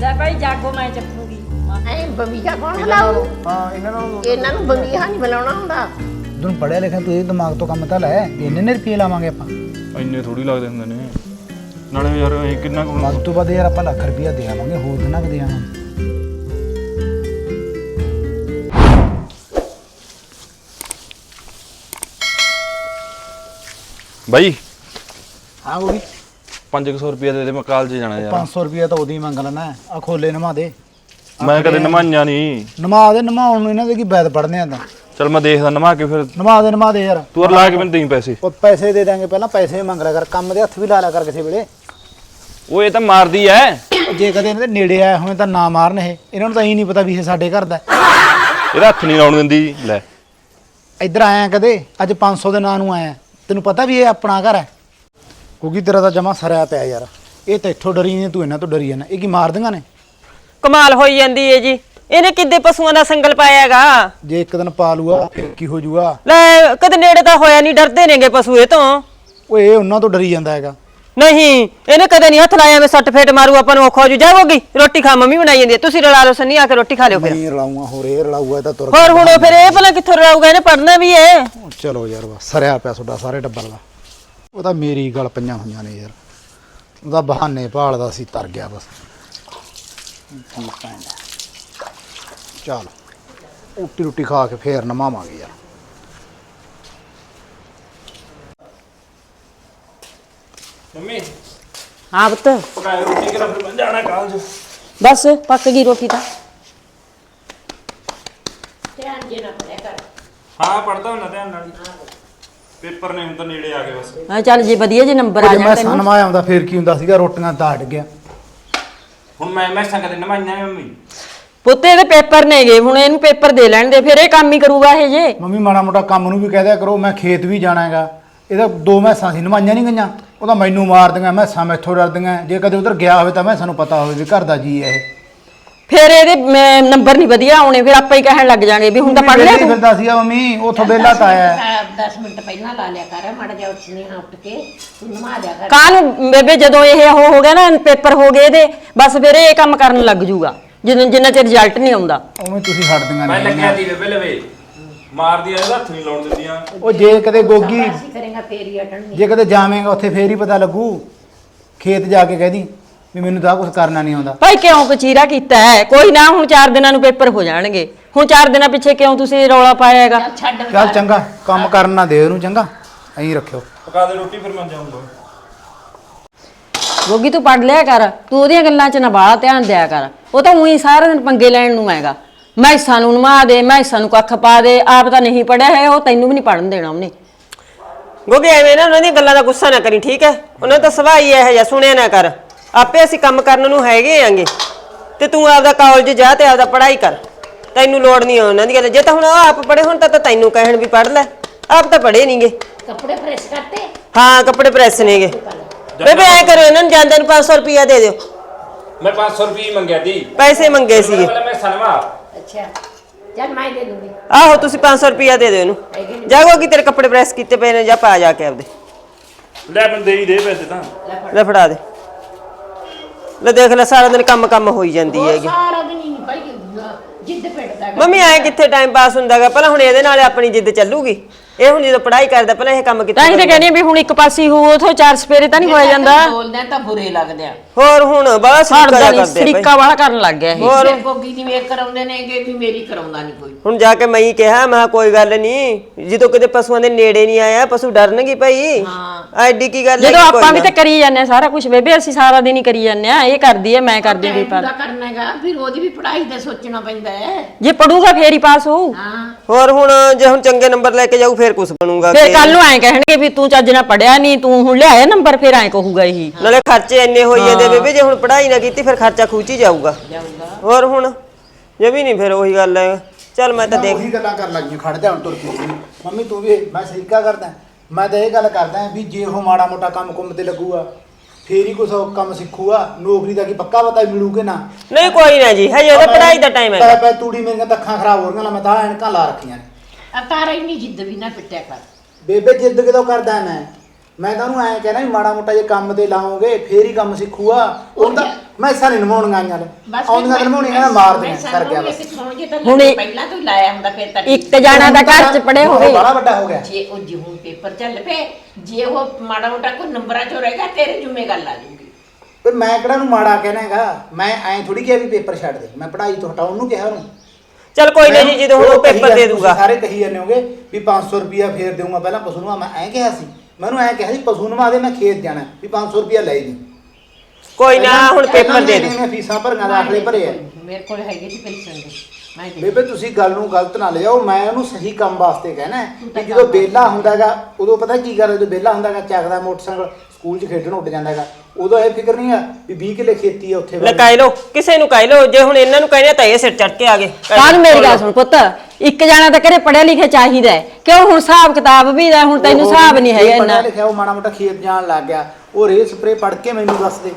ਲੈ ਭਾਈ ਜਾਗੋ ਮੈਂ ਚੱਕੂਗੀ। ਐ ਬੰਬੀਹਾ ਕੌਣ ਇਹਨਾਂ ਬੁਲਾਊ ਨੂੰ ਹਾਂ ਇਹਨਾਂ ਨੂੰ ਇਹਨਾਂ ਨੂੰ ਬੰਬੀਹਾ ਨਹੀਂ ਬੁਲਾਉਣਾ ਹੁੰਦਾ। ਤੂੰ ਪੜਿਆ ਲਿਖਿਆ ਤੂੰ ਇਹ ਦਿਮਾਗ ਤੋਂ ਕੰਮ ਤਾਂ ਲੈ। ਇੰਨੇ ਨੇ ਰੁਪਏ ਲਾਵਾਂਗੇ ਆਪਾਂ। ਇੰਨੇ ਥੋੜੀ ਲੱਗਦੇ ਹੁੰਦੇ ਨੇ। ਨਾਲੇ ਯਾਰ ਇਹ ਕਿੰਨਾ ਕੁ ਵੱਧ ਤੋਂ ਵੱਧ ਯਾਰ ਆਪਾਂ ਲੱਖ ਰੁਪਇਆ ਦੇ ਆਵਾਂਗੇ ਹੋਰ ਕਿੰਨਾ ਕੁ ਦੇ ਆਵਾਂਗੇ? ਬਾਈ। ਹਾਂ ਉਹ ਵੀ 500 ਰੁਪਏ ਦੇ ਦੇ ਮੈਂ ਕਾਲਜ ਜਾਣਾ ਯਾਰ। 500 ਰੁਪਇਆ ਤਾਂ ਉਹਦੀ ਮੰਗ ਲੈਣਾ ਆ ਖੋਲੇ ਨਮਾ ਦੇ। ਮੈਂ ਕਦੇ ਨਮਾਈਆਂ ਨਹੀਂ ਨਮਾ ਦੇ ਨਮਾਉਣ ਨੂੰ ਇਹਨਾਂ ਦੇ ਕੀ ਬੈਦ ਪੜਨੇ ਆਂਦਾ ਚਲ ਮੈਂ ਦੇਖਦਾ ਨਮਾ ਕੇ ਫਿਰ। ਨਮਾ ਦੇ ਨਮਾ ਦੇ ਯਾਰ। ਤੂੰ ਯਾਰ ਲਾ ਕੇ ਮੈਨੂੰ ਦੇਈਂ ਪੈਸੇ। ਉਹ ਪੈਸੇ ਦੇ ਦਾਂਗੇ ਪਹਿਲਾਂ ਪੈਸੇ ਮੰਗ ਲਿਆ ਕਰ ਕੰਮ ਦੇ ਹੱਥ ਵੀ ਲਾ ਲਿਆ ਕਰ ਕਿਸੇ ਵੇਲੇ। ਉਹ ਇਹ ਤਾਂ ਮਾਰਦੀ ਐ। ਉਹ ਜੇ ਕਦੇ ਇਹਨਾਂ ਦੇ ਨੇੜੇ ਆਏ ਹੋਏ ਤਾਂ ਨਾ ਮਾਰਨ ਇਹ। ਇਹਨਾਂ ਨੂੰ ਤਾਂ ਇਹ ਨਹੀਂ ਪਤਾ ਵੀ ਇਹ ਸਾਡੇ ਘਰ ਦਾ ਹੈ। ਇਹਦਾ ਹੱਥ ਨਹੀਂ ਲਾਉਣ ਦਿੰਦੀ ਲੈ। ਇੱਧਰ ਆਇਆ ਕਦੇ ਅੱਜ 500 ਦੇ ਨਾਂ ਨੂੰ ਆਇਆ। ਤੈਨੂੰ ਪਤਾ ਵੀ ਇਹ ਆਪਣਾ ਘਰ ਹੈ? ਕਿਉਂਕਿ ਤੇਰਾ ਤਾਂ ਜਮਾ ਸਰਿਆ ਪਿਆ ਯਾਰ। ਇਹ ਤਾਂ ਇੱਥੋਂ ਡਰੀ ਨੇ ਤੂੰ ਇਹਨਾਂ ਤੋਂ ਡਰੀ ਜਾਂਦਾ। ਇਹ ਕੀ ਮਾਰ ਦਿੰਗਾ ਨੇ? ਕਮਾਲ ਹੋਈ ਜਾਂਦੀ ਏ ਜੀ। ਇਹਨੇ ਕਿੱਦੇ ਪਸ਼ੂਆਂ ਦਾ ਸੰਗਲ ਪਾਇਆਗਾ ਜੇ ਇੱਕ ਦਿਨ ਪਾ ਲੂਆ ਫਿਰ ਕੀ ਹੋ ਜੂਗਾ। ਲੈ ਕਦੇ ਨੇੜੇ ਤਾਂ ਹੋਇਆ ਨਹੀਂ ਡਰਦੇ ਨੇਗੇ ਪਸ਼ੂ ਇਹ ਤੋਂ। ਇਹ ਉਹਨਾਂ ਤੋਂ ਡਰੀ ਜਾਂਦਾ ਹੈਗਾ। ਨਹੀਂ ਇਹਨੇ ਕਦੇ ਨਹੀਂ ਹੱਥ ਲਾਇਆ ਮੈਂ ਸੱਟ ਫੇਟ ਮਾਰੂ ਆਪਾਂ ਨੂੰ ਔਖਾ ਹੋ ਜੂ। ਜਾਵੋਗੀ ਰੋਟੀ ਖਾ ਮੰਮੀ ਬਣਾਈ ਜਾਂਦੀ ਹੈ ਤੁਸੀਂ ਰਲਾ ਲਓ ਸੰਨੀ ਆ ਕੇ ਰੋਟੀ ਖਾ ਲਿਓ ਫਿਰ। ਨਹੀਂ ਰਲਾਊਗਾ ਹੋਰ ਇਹ ਰਲਾਊਗਾ ਤਾਂ ਤੁਰ ਹੋਰ ਹੁਣ ਉਹ ਫਿਰ ਇਹ ਭਲਾ ਕਿੱਥੋਂ ਰਲਾਊਗਾ ਇਹਨੇ ਪੜਨਾ ਵੀ ਏ। ਚਲੋ ਯਾਰ ਬਸ ਸਰਿਆ ਪਿਆ ਤੁਹਾਡਾ ਸਾਰੇ ਟੱਬਰ ਦਾ। ਉਹ ਤਾਂ ਮੇਰੀ ਗੱਲ ਪਈਆਂ ਹੋਈਆਂ ਨੇ ਯਾਰ। ਉਹਦਾ ਬਹਾਨੇ ਭਾਲਦਾ ਸੀ ਤਰ ਗਿਆ ਬਸ। ਚਲ ਰੋਟੀ ਰੋਟੀ ਖਾ ਕੇ ਫੇਰ ਨਮਾਵਾਂਗੇ ਯਾਰ। ਮੰਮੀ। ਹਾਂ ਪੁੱਤ। ਪਕਾਏ ਰੋਟੀ ਕਰਾ ਫਿਰ ਮੈਂ ਜਾਣਾ ਕਾਲਜ? ਬਸ ਪੱਕ ਗਈ ਰੋਟੀ ਤਾਂ। ਧਿਆਨ ਜੇ ਨਾ ਪੜਿਆ ਕਰ ਹਾਂ ਪੜਦਾ ਹੁੰਦਾ ਧਿਆਨ ਨਾਲ। ਪੇਪਰ ਨੇ ਹੁਣ ਤਾਂ ਨੇੜੇ ਆ ਗਏ ਬਸ। ਹਾਂ ਚੱਲ ਜੇ ਵਧੀਆ ਜੇ ਨੰਬਰ ਆ ਜੇ ਜਾਣ ਮੈਂ ਤੈਨੂੰ। ਸਨਮਾ ਆਉਂਦਾ ਫੇਰ ਕੀ ਹੁੰਦਾ ਸੀਗਾ ਰੋਟੀਆਂ ਤਾਂ ਅੜ ਗਿਆ ਹੁਣ ਮੈਂ ਮੈਂ ਸੰਗ ਦੇ ਨਮਾਈਆਂ ਮੰਮੀ। ਪੁੱਤ ਇਹਦੇ ਪੇਪਰ ਨੇਗੇ ਹੁਣ ਇਹਨੂੰ ਪੇਪਰ ਦੇ ਲੈਣ ਦੇ ਫਿਰ ਇਹ ਕੰਮ ਹੀ ਕਰੂਗਾ ਇਹ ਜੇ। ਮੰਮੀ ਮਾੜਾ ਮੋਟਾ ਕੰਮ ਨੂੰ ਵੀ ਕਹਿ ਦਿਆ ਕਰੋ ਮੈਂ ਖੇਤ ਵੀ ਜਾਣਾ ਹੈਗਾ। ਇਹਦਾ ਦੋ ਮੈਸਾਂ ਸੀ ਨਮਾਈਆਂ ਨਹੀਂ ਗਈਆਂ। ਉਹ ਤਾਂ ਮੈਨੂੰ ਮਾਰਦੀਆਂ ਮੈਸਾਂ ਮੈਥੋਂ ਡਰਦੀਆਂ ਜੇ ਕਦੇ ਉਧਰ ਗਿਆ ਹੋਵੇ ਤਾਂ ਮੈਂ ਸਾਨੂੰ ਪਤਾ ਹੋਵੇ ਵੀ ਘਰ ਦਾ ਜੀ ਹੈ ਇਹ। ਫਿਰ ਇਹਦੇ ਮ, ਨੰਬਰ ਨਹੀਂ ਵਧੀਆ ਆਉਣੇ ਫਿਰ ਆਪਾਂ ਹੀ ਕਹਿਣ ਲੱਗ ਜਾਾਂਗੇ ਵੀ ਹੁਣ ਤਾਂ ਪੜ ਲਿਆ ਵਿਹਲੇ ਤੂੰ। ਫਿਰਦਾ ਸੀਗਾ ਮੰਮੀ ਉਥੋਂ ਬੇਲਾ ਤਾਂ ਆਇਆ। ਹੈ। 10 ਮਿੰਟ ਪਹਿਲਾਂ ਲਾ ਲਿਆ ਕਰ ਮੜ ਜਾ ਉੱਠਨੇ ਹਾਂ ਉੱਠ ਕੇ ਤੂੰ ਨਮਾ ਜਾ ਕਰ। ਕਾਹਨੂੰ ਬੇਬੇ ਜਦੋਂ ਇਹ ਹੋ ਗਿਆ ਨਾ ਪੇਪਰ ਹੋ ਗਏ ਇਹਦੇ ਬਸ ਫਿਰ ਇਹ ਕੰਮ ਕਰਨ ਲੱਗ ਜੂਗਾ ਜਿੰਨਾ ਜਿੰਨਾ ਚਿਰ ਰਿਜ਼ਲਟ ਨਹੀਂ ਆਉਂਦਾ। ਉਵੇਂ ਤੁਸੀਂ ਹਟਦੀਆਂ ਮੈਂ ਨਹੀਂ ਲੱਗਿਆ ਦੀ ਬੇਬੇ ਲਵੇ ਮਾਰਦੀ ਆ ਇਹਦਾ ਹੱਥ ਨਹੀਂ ਲਾਉਣ ਦਿੰਦੀਆਂ। ਉਹ ਜੇ ਕਦੇ ਗੋਗੀ ਕਰੇਗਾ ਫੇਰ ਹੀ ਅਟਣਗੇ ਜੇ ਕਦੇ ਜਾਵੇਂਗਾ ਉੱਥੇ ਫੇਰ ਹੀ ਪਤਾ ਲੱਗੂ। ਖੇਤ ਜਾ ਕੇ ਕਹਿਦੀ ਵੀ ਮੈਨੂੰ ਤਾਂ ਕੁਝ ਕਰਨਾ ਨਹੀਂ ਆਉਂਦਾ। ਭਾਈ ਕਿਉਂ ਕਚੀਰਾ ਕੀਤਾ ਹੈ? ਕੋਈ ਨਾ ਹੁਣ 4 ਦਿਨਾਂ ਨੂੰ ਪੇਪਰ ਹੋ ਜਾਣਗੇ। ਹੁਣ 4 ਦਿਨਾਂ ਪਿੱਛੇ ਕਿਉਂ ਤੁਸੀਂ ਰੌਲਾ ਪਾਇਆ ਹੈਗਾ? ਚੱਲ ਛੱਡ ਚੱਲ ਚੰਗਾ ਕੰਮ ਕਰਨ ਨਾ ਦੇ ਉਹਨੂੰ ਚੰਗਾ? ਐਂ ਰੱਖਿਓ। ਪਕਾ ਦੇ ਰੋਟੀ ਫਿਰ ਮੈਂ ਜਾਊਂਗਾ। ਗੋਗੀ ਤੂੰ ਪੜ ਲਿਆ ਕਰ। ਤੂੰ ਉਹਦੀਆਂ ਗੱਲਾਂ 'ਚ ਨਾ ਬਾਹਲਾ ਧਿਆਨ ਦਿਆ ਕਰ। ਉਹ ਤਾਂ ਉਹੀ ਸਾਰਾ ਦਿਨ ਪੰਗੇ ਲੈਣ ਨੂੰ ਹੈਗਾ। ਮੈਸਾਂ ਨੂੰ ਨਮਾ ਦੇ ਮੈਸਾਂ ਨੂੰ ਕੱਖ ਪਾ ਦੇ। ਆਪ ਤਾਂ ਨਹੀਂ ਪੜਿਆ ਹੈ ਉਹ ਤੈਨੂੰ ਵੀ ਨਹੀਂ ਪੜਨ ਦੇਣਾ ਉਹਨੇ। ਗੋਗੀ ਐਵੇਂ ਨਾ ਉਹਨਾਂ ਦੀਆਂ ਗੱਲਾਂ ਦਾ ਗੁੱਸਾ ਨਾ ਕਰੀ ਠੀਕ ਹੈ? ਉਹਨਾਂ ਦਾ ਸੁਭਾਅ ਹੀ ਇਹੋ ਜਿਹਾ ਸੁਣਿਆ ਨਾ ਕਰ। ਆਪੇ ਅਸੀਂ ਕੰਮ ਕਰਨ ਨੂੰ ਹੈਗੇ ਆਂਗੇ। ਤੇ ਤੂੰ ਆਪਦਾ ਕਾਲਜ ਜਾ ਤੇ ਆਪਦਾ ਪੜ੍ਹਾਈ ਕਰ। ਤੈਨੂੰ ਲੋੜ ਨਹੀਂ ਉਹਨਾਂ ਦੀ ਗੱਲ ਜੇ ਤਾਂ ਹੁਣ ਉਹ ਆਪ ਪੜੇ ਹੁਣ ਤਾਂ ਤੈਨੂੰ ਕਹਿਣ ਵੀ ਪੜ ਲੈ। ਆਪ ਤਾਂ ਪੜੇ ਨਹੀਂਗੇ ਕੱਪੜੇ ਪ੍ਰੈਸ ਕਰਤੇ? ਹਾਂ ਕੱਪੜੇ ਪ੍ਰੈਸ ਨੇਗੇ ਬੇਬੇ ਐ ਕਰੋ ਇਹਨਾਂ ਨੂੰ ਜਾਂਦੇ ਨੂੰ 500 ਰੁਪਇਆ ਦੇ ਦਿਓ। ਮੈਂ 500 ਰੁਪਏ ਮੰਗਿਆ ਦੀ ਪੈਸੇ ਮੰਗੇ ਸੀਗੇ। ਪਹਿਲਾਂ ਮੈਂ ਸਨਵਾ ਅੱਛਾ। ਚੱਲ ਮੈਂ ਦੇ ਦੂੰਗੀ। ਆਹੋ ਤੁਸੀਂ 500 ਰੁਪਇਆ ਦੇ ਦਿਓ ਇਹਨੂੰ। ਜਾਗੋ ਕਿ ਤੇਰੇ ਕੱਪੜੇ ਪ੍ਰੈਸ ਕੀਤੇ ਪਏ ਨੇ ਜਾ ਪਾ ਜਾ ਕੇ ਆਪਦੇ। ਲੈ ਬੰਦੇ ਹੀ ਦੇ ਪੈਸੇ ਤਾਂ। ਲੈ ਫੜਾ ਦੇ। ਲੈ ਦੇਖ ਲੈ ਸਾਰਾ ਦਿਨ ਕੰਮ ਕੰਮ ਹੋਈ ਜਾਂਦੀ ਉਹ ਹੈਗੀ। ਸਾਰਾ ਦਿਨ ਹੀ ਭਾਈ ਜਿੱਦ ਪਿੱਟਦਾ। ਮੰਮੀ ਐ ਕਿੱਥੇ ਟਾਈਮ ਪਾਸ ਹੁੰਦਾਗਾ? ਪਹਿਲਾਂ ਹੁਣ ਇਹਦੇ ਨਾਲ ਆਪਣੀ ਜਿੱਦ ਚੱਲੂਗੀ। ਇਹ ਹੁਣ ਜਦੋਂ ਪੜ੍ਹਾਈ ਕਰਦਾ ਪਹਿਲਾਂ ਇਹ ਕੰਮ ਕੀਤਾ ਤਾਂ ਹੀ ਤਾਂ ਕਹਿੰਦੀ ਵੀ ਹੁਣ ਇੱਕ ਪਾਸੇ ਹੋ ਉਥੋਂ ਚਾਰ ਸਪੇਰੇ ਤਾਂ ਨਹੀਂ ਹੋਇਆ ਜਾਂਦਾ। ਬੋਲਦੇ ਆ ਤਾਂ ਬੁਰੇ ਲੱਗਦੇ ਆ। ਹੋਰ ਹੁਣ ਬੜਾ ਸਰੀਕਾ ਜਿਹਾ ਕਰਦੇ ਆ ਸਰੀਕਾ ਵਾਲਾ ਕਰਨ ਲੱਗ ਗਿਆ ਇਹ। ਹੋਰ ਗੋਗੀ ਦੀ ਮੇਰ ਕਰਾਉਂਦੇ ਨੇਗੇ ਵੀ ਮੇਰੀ ਕਰਾਉਂਦਾ ਨਹੀਂ ਕੋਈ। ਹੁਣ ਜਾ ਕੇ ਮੈਂ ਹੀ ਕਿਹਾ ਮੈਂ ਕਿਹਾ ਕੋਈ ਗੱਲ ਨਹੀਂ ਜਦੋਂ ਕਿਤੇ ਪਸ਼ੂਆਂ ਦੇ ਨੇੜੇ ਨਹੀਂ ਆਇਆ ਪਸ਼ੂ ਡਰਨਗੇ ਭਾਈ। ਹਾਂ। ਐਡੀ ਕੀ ਗੱਲ ਹੈ ਜਦੋਂ ਆਪਾਂ ਵੀ। ਤਾਂ ਕਰੀ ਜਾਂਦੇ ਆ ਸਾਰਾ ਕੁਝ ਬੇਬੇ ਅਸੀਂ ਸਾਰਾ ਦਿਨ ਹੀ ਕਰੀ ਜਾਂਦੇ ਆ ਇਹ ਕਰਦੀ ਹੈ ਮੈਂ ਕਰਦੀ ਵੀ ਪਰ ਪੂਰਾ ਕਰਨਾ ਹੈਗਾ ਫਿਰ ਉਹਦੀ ਵੀ ਪੜ੍ਹਾਈ ਦਾ ਸੋਚਣਾ ਪੈਂਦਾ ਹੈ। ਜੇ ਪੜੂਗਾ ਫੇਰ ਹੀ ਪਾਸ ਹੋਊ। ਹਾਂ। ਹੋਰ ਹੁਣ ਜੇ ਹੁਣ ਚੰਗੇ ਨੰਬਰ ਲੈ ਕੇ ਜਾਊ ਫੇਰ ਕੁਝ ਬਣੂਗਾ ਫੇਰ ਕਿ- ਕੱਲ ਨੂੰ ਐਂ ਕਹਿਣਗੇ ਵੀ ਤੂੰ ਚੱਜ ਨਾਲ ਪੜਿਆ ਨਹੀਂ ਤੂੰ ਹੁਣ ਲਿਆਇਆ ਨੰਬਰ ਫੇਰ ਐਂ ਕਹੂਗਾ ਇਹੀ। ਨਾਲੇ ਖਰਚੇ ਇੰਨੇ ਹੋਈ ਜਾਂਦੇ ਬੇਬੇ ਜੇ ਹੁਣ ਪੜ੍ਹਾਈ ਨਾ ਕੀਤੀ ਫਿਰ ਖਰਚਾ ਖੂਚੀ ਜਾਊਗਾ। ਜਾਊਗਾ। ਹੋਰ ਹੁਣ ਜੇ ਵੀ ਨਹੀਂ ਫਿਰ ਉਹੀ ਗੱਲ ਹੈ। ਚੱਲ ਮੈਂ ਤਾਂ ਦੇਖ ਉਹੀ ਗੱਲਾਂ ਕਰਨ ਲੱਗ ਜੀ ਖੜ ਜਾ ਹੁਣ ਤੁਰ ਕੇ। ਮੰਮੀ ਤੂੰ ਵੀ ਮੈਂ ਸਰੀਕਾ ਕਰਦਾ। ਮੈਂ ਤਾਂ ਇਹ ਗੱਲ ਕਰਦਾ ਵੀ ਜੇ ਉਹ ਮਾੜਾ ਮੋਟਾ ਕੰਮ ਕੁੰਮ ਤੇ ਲੱਗੂਗਾ ਫੇਰ ਹੀ ਕੁਛ ਉਹ ਕੰਮ ਸਿੱਖੂਗਾ ਨੌਕਰੀ ਦਾ ਕੀ ਪੱਕਾ ਪਤਾ ਮਿਲੂਗੇ ਨਾ। ਨਹੀਂ ਕੋਈ ਨਾ ਜੀ ਹਜੇ ਉਹਦਾ ਪੜ੍ਹਾਈ ਦਾ ਟਾਈਮ ਹੈ ਪੈ ਤੂੜੀ ਮੇਰੀਆਂ ਤਾਂ ਅੱਖਾਂ ਖਰਾਬ ਹੋ ਰਹੀਆਂ ਮੈਂ ਤਾਂ ਐਨਕਾਂ ਲਾ ਰੱਖੀਆਂ ਨੇ। ਆ ਤਾਰਾ ਇੰਨੀ ਜਿੱਦ ਵੀ ਨਾ ਪਿੱਟਿਆ ਕਰ। ਬੇਬੇ ਜਿੱਦ ਕਿਦੋਂ ਕਰਦਾ ਮੈਂ? ਮੈਂ ਤਾਂ ਉਹਨੂੰ ਐਂ ਕਹਿਣਾ ਵੀ ਮਾੜਾ ਮੋਟਾ ਜੇ ਕੰਮ ਤੇ ਲਾਓਗੇ ਫੇਰ ਹੀ ਕੰਮ ਸਿੱਖੂਗਾ। ਉਹ ਤਾਂ ਮੈਂ ਇਸਾਂ ਨਹੀਂ ਨਮਾਉਣੀਆਂ ਆਈਆਂ ਨੇ। ਬਸ ਆਉਂਦੀਆਂ ਨਮਾਉਣੀਆਂ ਕਹਿੰਦਾ ਮਾਰ ਦੇ ਕਰ ਗਿਆ ਬਸ। ਹੁਣ ਇਹ- ਪਹਿਲਾਂ ਤੋਂ ਹੀ ਲਾਇਆ ਹੁੰਦਾ ਫਿਰ ਤਾਂ ਇੱਕ ਜਾਣਾ ਦਾ ਘਰ ਚ ਪੜੇ ਹੋਵੇ। ਬੜਾ ਵੱਡਾ ਹੋ ਗਿਆ। ਜੇ ਉਹ ਜਿਉਂ ਪੇਪਰ ਚੱਲ ਪਏ ਜੇ ਉਹ ਮਾੜਾ ਮੋਟਾ ਕੋਈ ਨੰਬਰਾਂ ਚੋਂ ਰਹੇਗਾ ਤੇਰੇ ਜੁਮੇ ਗੱਲ ਆ ਜੂਗੀ। ਪਰ ਮੈਂ ਕਿਹੜਾ ਨੂੰ ਮਾੜਾ ਕਹਿਣਾ ਹੈਗਾ? ਮੈਂ ਐਂ ਥੋੜੀ ਕਿਹਾ ਵੀ ਪੇਪਰ ਛੱਡ ਦੇ। ਮੈਂ ਪੜ੍ਹਾਈ ਤੋਂ ਹਟਾਉਣ ਨੂੰ ਕਿਹਾ ਉਹਨੂੰ। ਚਲ ਕੋਈ ਨਹੀਂ ਜੀ ਜਦੋਂ ਹੁਣ ਉਹ ਕਹੀ ਪੇਪਰ ਜਾਂਦੇ, ਦੇ ਦੂਗਾ ਸਾਰੇ ਕਹੀ ਜਾਂਦੇ ਹੋਗੇ ਵੀ 500 ਰੁਪਿਆ ਫੇਰ ਦੇਊਂਗਾ ਪਹਿਲਾਂ ਪਸ਼ੂ ਨੂੰ ਮੈਂ ਐਂ ਕਿਹਾ ਸੀ। ਮੈਨੂੰ ਐਂ ਕਿਹਾ ਸੀ ਪਸ਼ੂ ਨੂੰ ਦੇ ਮੈਂ ਖੇਤ ਜਾਣਾ ਵੀ 500 ਰੁਪਿਆ ਲੈ ਦੀ ਕੋਈ ਨਾ ਹੁਣ ਪੇਪਰ ਦੇ ਦੇ। ਮੈਂ ਫੀਸਾਂ ਭਰੀਆਂ ਦਾਖਲੇ ਭਰੇ ਆ। ਮੇਰੇ ਕੋਲ ਹੈਗੇ ਸੀ ਪੈਸੇ ਦੇ। ਮੈਂ ਦੇ ਬੇਬੇ ਤੁਸੀਂ ਗੱਲ ਨੂੰ ਗਲਤ ਨਾ ਲਿਆਓ ਮੈਂ ਉਹਨੂੰ ਸਹੀ ਕੰਮ ਵਾਸਤੇ ਕਹਿਣਾ ਕਿ ਜਦੋਂ ਬੇਲਾ ਹੁੰਦਾਗਾ ਉਦੋਂ ਪਤਾ ਕੀ ਕਰ ਜਦੋਂ ਬੇਲਾ ਹੁੰਦਾਗਾ ਚੱਕਦਾ ਮੋਟਰਸਾਈਕਲ ਸਕੂਲ 'ਚ ਖੇਡਣ ਉੱਡ ਜਾਂਦਾਗਾ। ਉਦੋਂ ਇਹ ਫਿਕਰ ਨਹੀਂ ਆ ਵੀ 20 ਕਿੱਲੇ ਖੇਤੀ ਆ ਉੱਥੇ ਲੈ ਕਹਿ ਲੋ ਕਿਸੇ ਨੂੰ ਕਹਿ ਲੋ ਜੇ ਹੁਣ ਇਹਨਾਂ ਨੂੰ ਕਹਿੰਦੇ ਤਾਂ ਇਹ ਸਿਰ ਚੜ ਕੇ ਆ ਗਏ। ਕਾਹਨ ਮੇਰੀ ਗੱਲ ਸੁਣ ਪੁੱਤ ਇੱਕ ਜਾਣਾ ਤਾਂ ਘਰੇ ਪੜਿਆ ਲਿਖਿਆ ਚਾਹੀਦਾ ਹੈ। ਕਿਉਂ ਹੁਣ ਹਿਸਾਬ ਕਿਤਾਬ ਵੀ ਦਾ ਹੁਣ ਤੈਨੂੰ ਹਿਸਾਬ ਨਹੀਂ ਹੈਗਾ ਇੰਨਾ। ਲਿਖਿਆ ਉਹ ਮਾੜਾ ਮੋਟਾ ਖੇਤ ਜਾਣ ਲੱਗ ਗਿਆ। ਉਹ ਰੇ ਸਪਰੇ ਪੜ ਕੇ ਮੈਨੂੰ ਦੱਸ ਦੇ।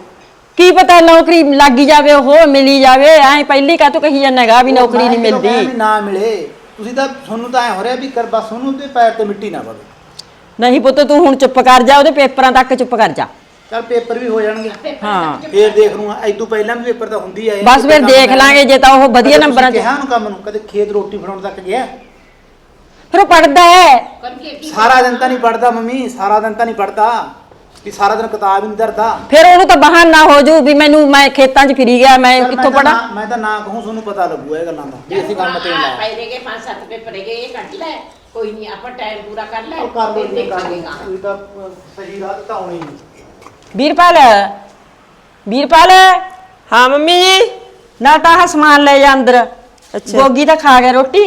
ਕੀ ਪਤਾ ਨੌਕਰੀ ਲੱਗੀ ਜਾਵੇ ਉਹ ਮਿਲੀ ਜਾਵੇ। ਐ ਪਹਿਲੀ ਕਾ ਤੂੰ ਕਹੀ ਜਾਣਾਗਾ ਵੀ ਨੌਕਰੀ ਨਹੀਂ ਮਿਲਦੀ। ਨਾ ਮਿਲੇ। ਤੁਸੀਂ ਤਾਂ ਤੁਹਾਨੂੰ ਤਾਂ ਐ ਹੋ ਰਿਹਾ ਵੀ ਕਰ ਬਸ ਉਹਨੂੰ ਤੇ ਪੈਰ ਤੇ ਮਿੱਟੀ ਨਾ ਪਵੇ। ਨਹੀਂ ਪੁੱਤ ਤੂੰ ਹੁਣ ਚੁੱਪ ਕਰ ਜਾ ਉਹਦੇ ਪੇਪਰਾਂ ਤੱਕ ਚੁੱਪ ਕਰ ਜਾ। ਚਲ ਪੇਪਰ ਵੀ ਹੋ ਜਾਣਗੇ। ਹਾਂ ਫੇਰ ਦੇਖ ਲੂੰਗਾ ਐਦੋਂ ਪਹਿਲਾਂ ਵੀ ਪੇਪਰ ਤਾਂ ਹੁੰਦੀ ਆ ਇਹ। ਬਸ ਫਿਰ ਦੇਖ। ਲਾਂਗੇ ਜੇ ਤਾਂ ਉਹ ਵਧੀਆ ਨੰਬਰਾਂ 'ਚ ਕਿਹਾ ਉਹਨੂੰ ਕੰਮ ਨੂੰ? ਕਦੇ ਖੇਤ ਰੋਟੀ ਬਣਾਉਣ ਤੱਕ ਗਿਆ? ਫਿਰ ਉਹ ਪੜਦਾ ਹੈ। ਕੀ ਸਾਰਾ ਦਿਨ ਤਾਂ ਨਹੀਂ ਪੜਦਾ ਮੰਮੀ ਸਾਰਾ ਦਿਨ ਤਾਂ ਨਹੀਂ ਪੜਦਾ ਵੀ ਸਾਰਾ ਦਿਨ ਕਿਤਾਬ ਹੀ ਨਹੀਂ ਧਰਦਾ। ਫਿਰ ਉਹਨੂੰ ਤਾਂ ਬਹਾਨਾ ਹੋ ਜੂ ਵੀ ਮੈਨੂੰ ਮੈਂ ਖੇਤਾਂ 'ਚ ਫਿਰੀ ਗਿਆ ਮੈਂ ਕਿੱਥੋਂ ਤਾਂ ਪੜਾ ਨਾ- ਮੈਂ ਤਾਂ ਨਾ ਕਹੂੰ ਤੁਹਾਨੂੰ ਪਤਾ ਲੱਗੂ ਇਹ ਗੱਲਾਂ ਦਾ। ਵੀ ਅਸੀਂ ਕੰਮ ਤੇ ਨਹੀਂ ਲਾਇਆ ਪੈਰੇ ਗਏ ਪੰਜ ਸੱਤ ਪੇਪਰ ਗਏ ਇਹ ਕੱਢ ਲੈ। ਕੋਈ ਨਹੀਂ ਆਪਾਂ ਟਾਈਮ ਪੂਰਾ ਕਰ ਲੈ ਉਹ ਕਰ ਲਓ ਜੀ, ਕਰ ਦੇਖਾਂਗੇ ਲਓ। ਤੁਸੀਂ ਤਾਂ ਸਹੀ ਰਾਹ ਤੇ ਤਾਂ ਆਉਣੀ ਨਹੀਂ। ਵੀਰਪਾਲ ਵੀਰਪਾਲ ਹਾਂ ਮੰਮੀ ਜੀ। ਨਾ ਤਾਂ ਆਹ ਸਮਾਨ ਲੈ ਜਾ ਅੰਦਰ। ਅੱਛਾ। ਗੋਗੀ ਤਾਂ ਖਾ ਗਿਆ ਰੋਟੀ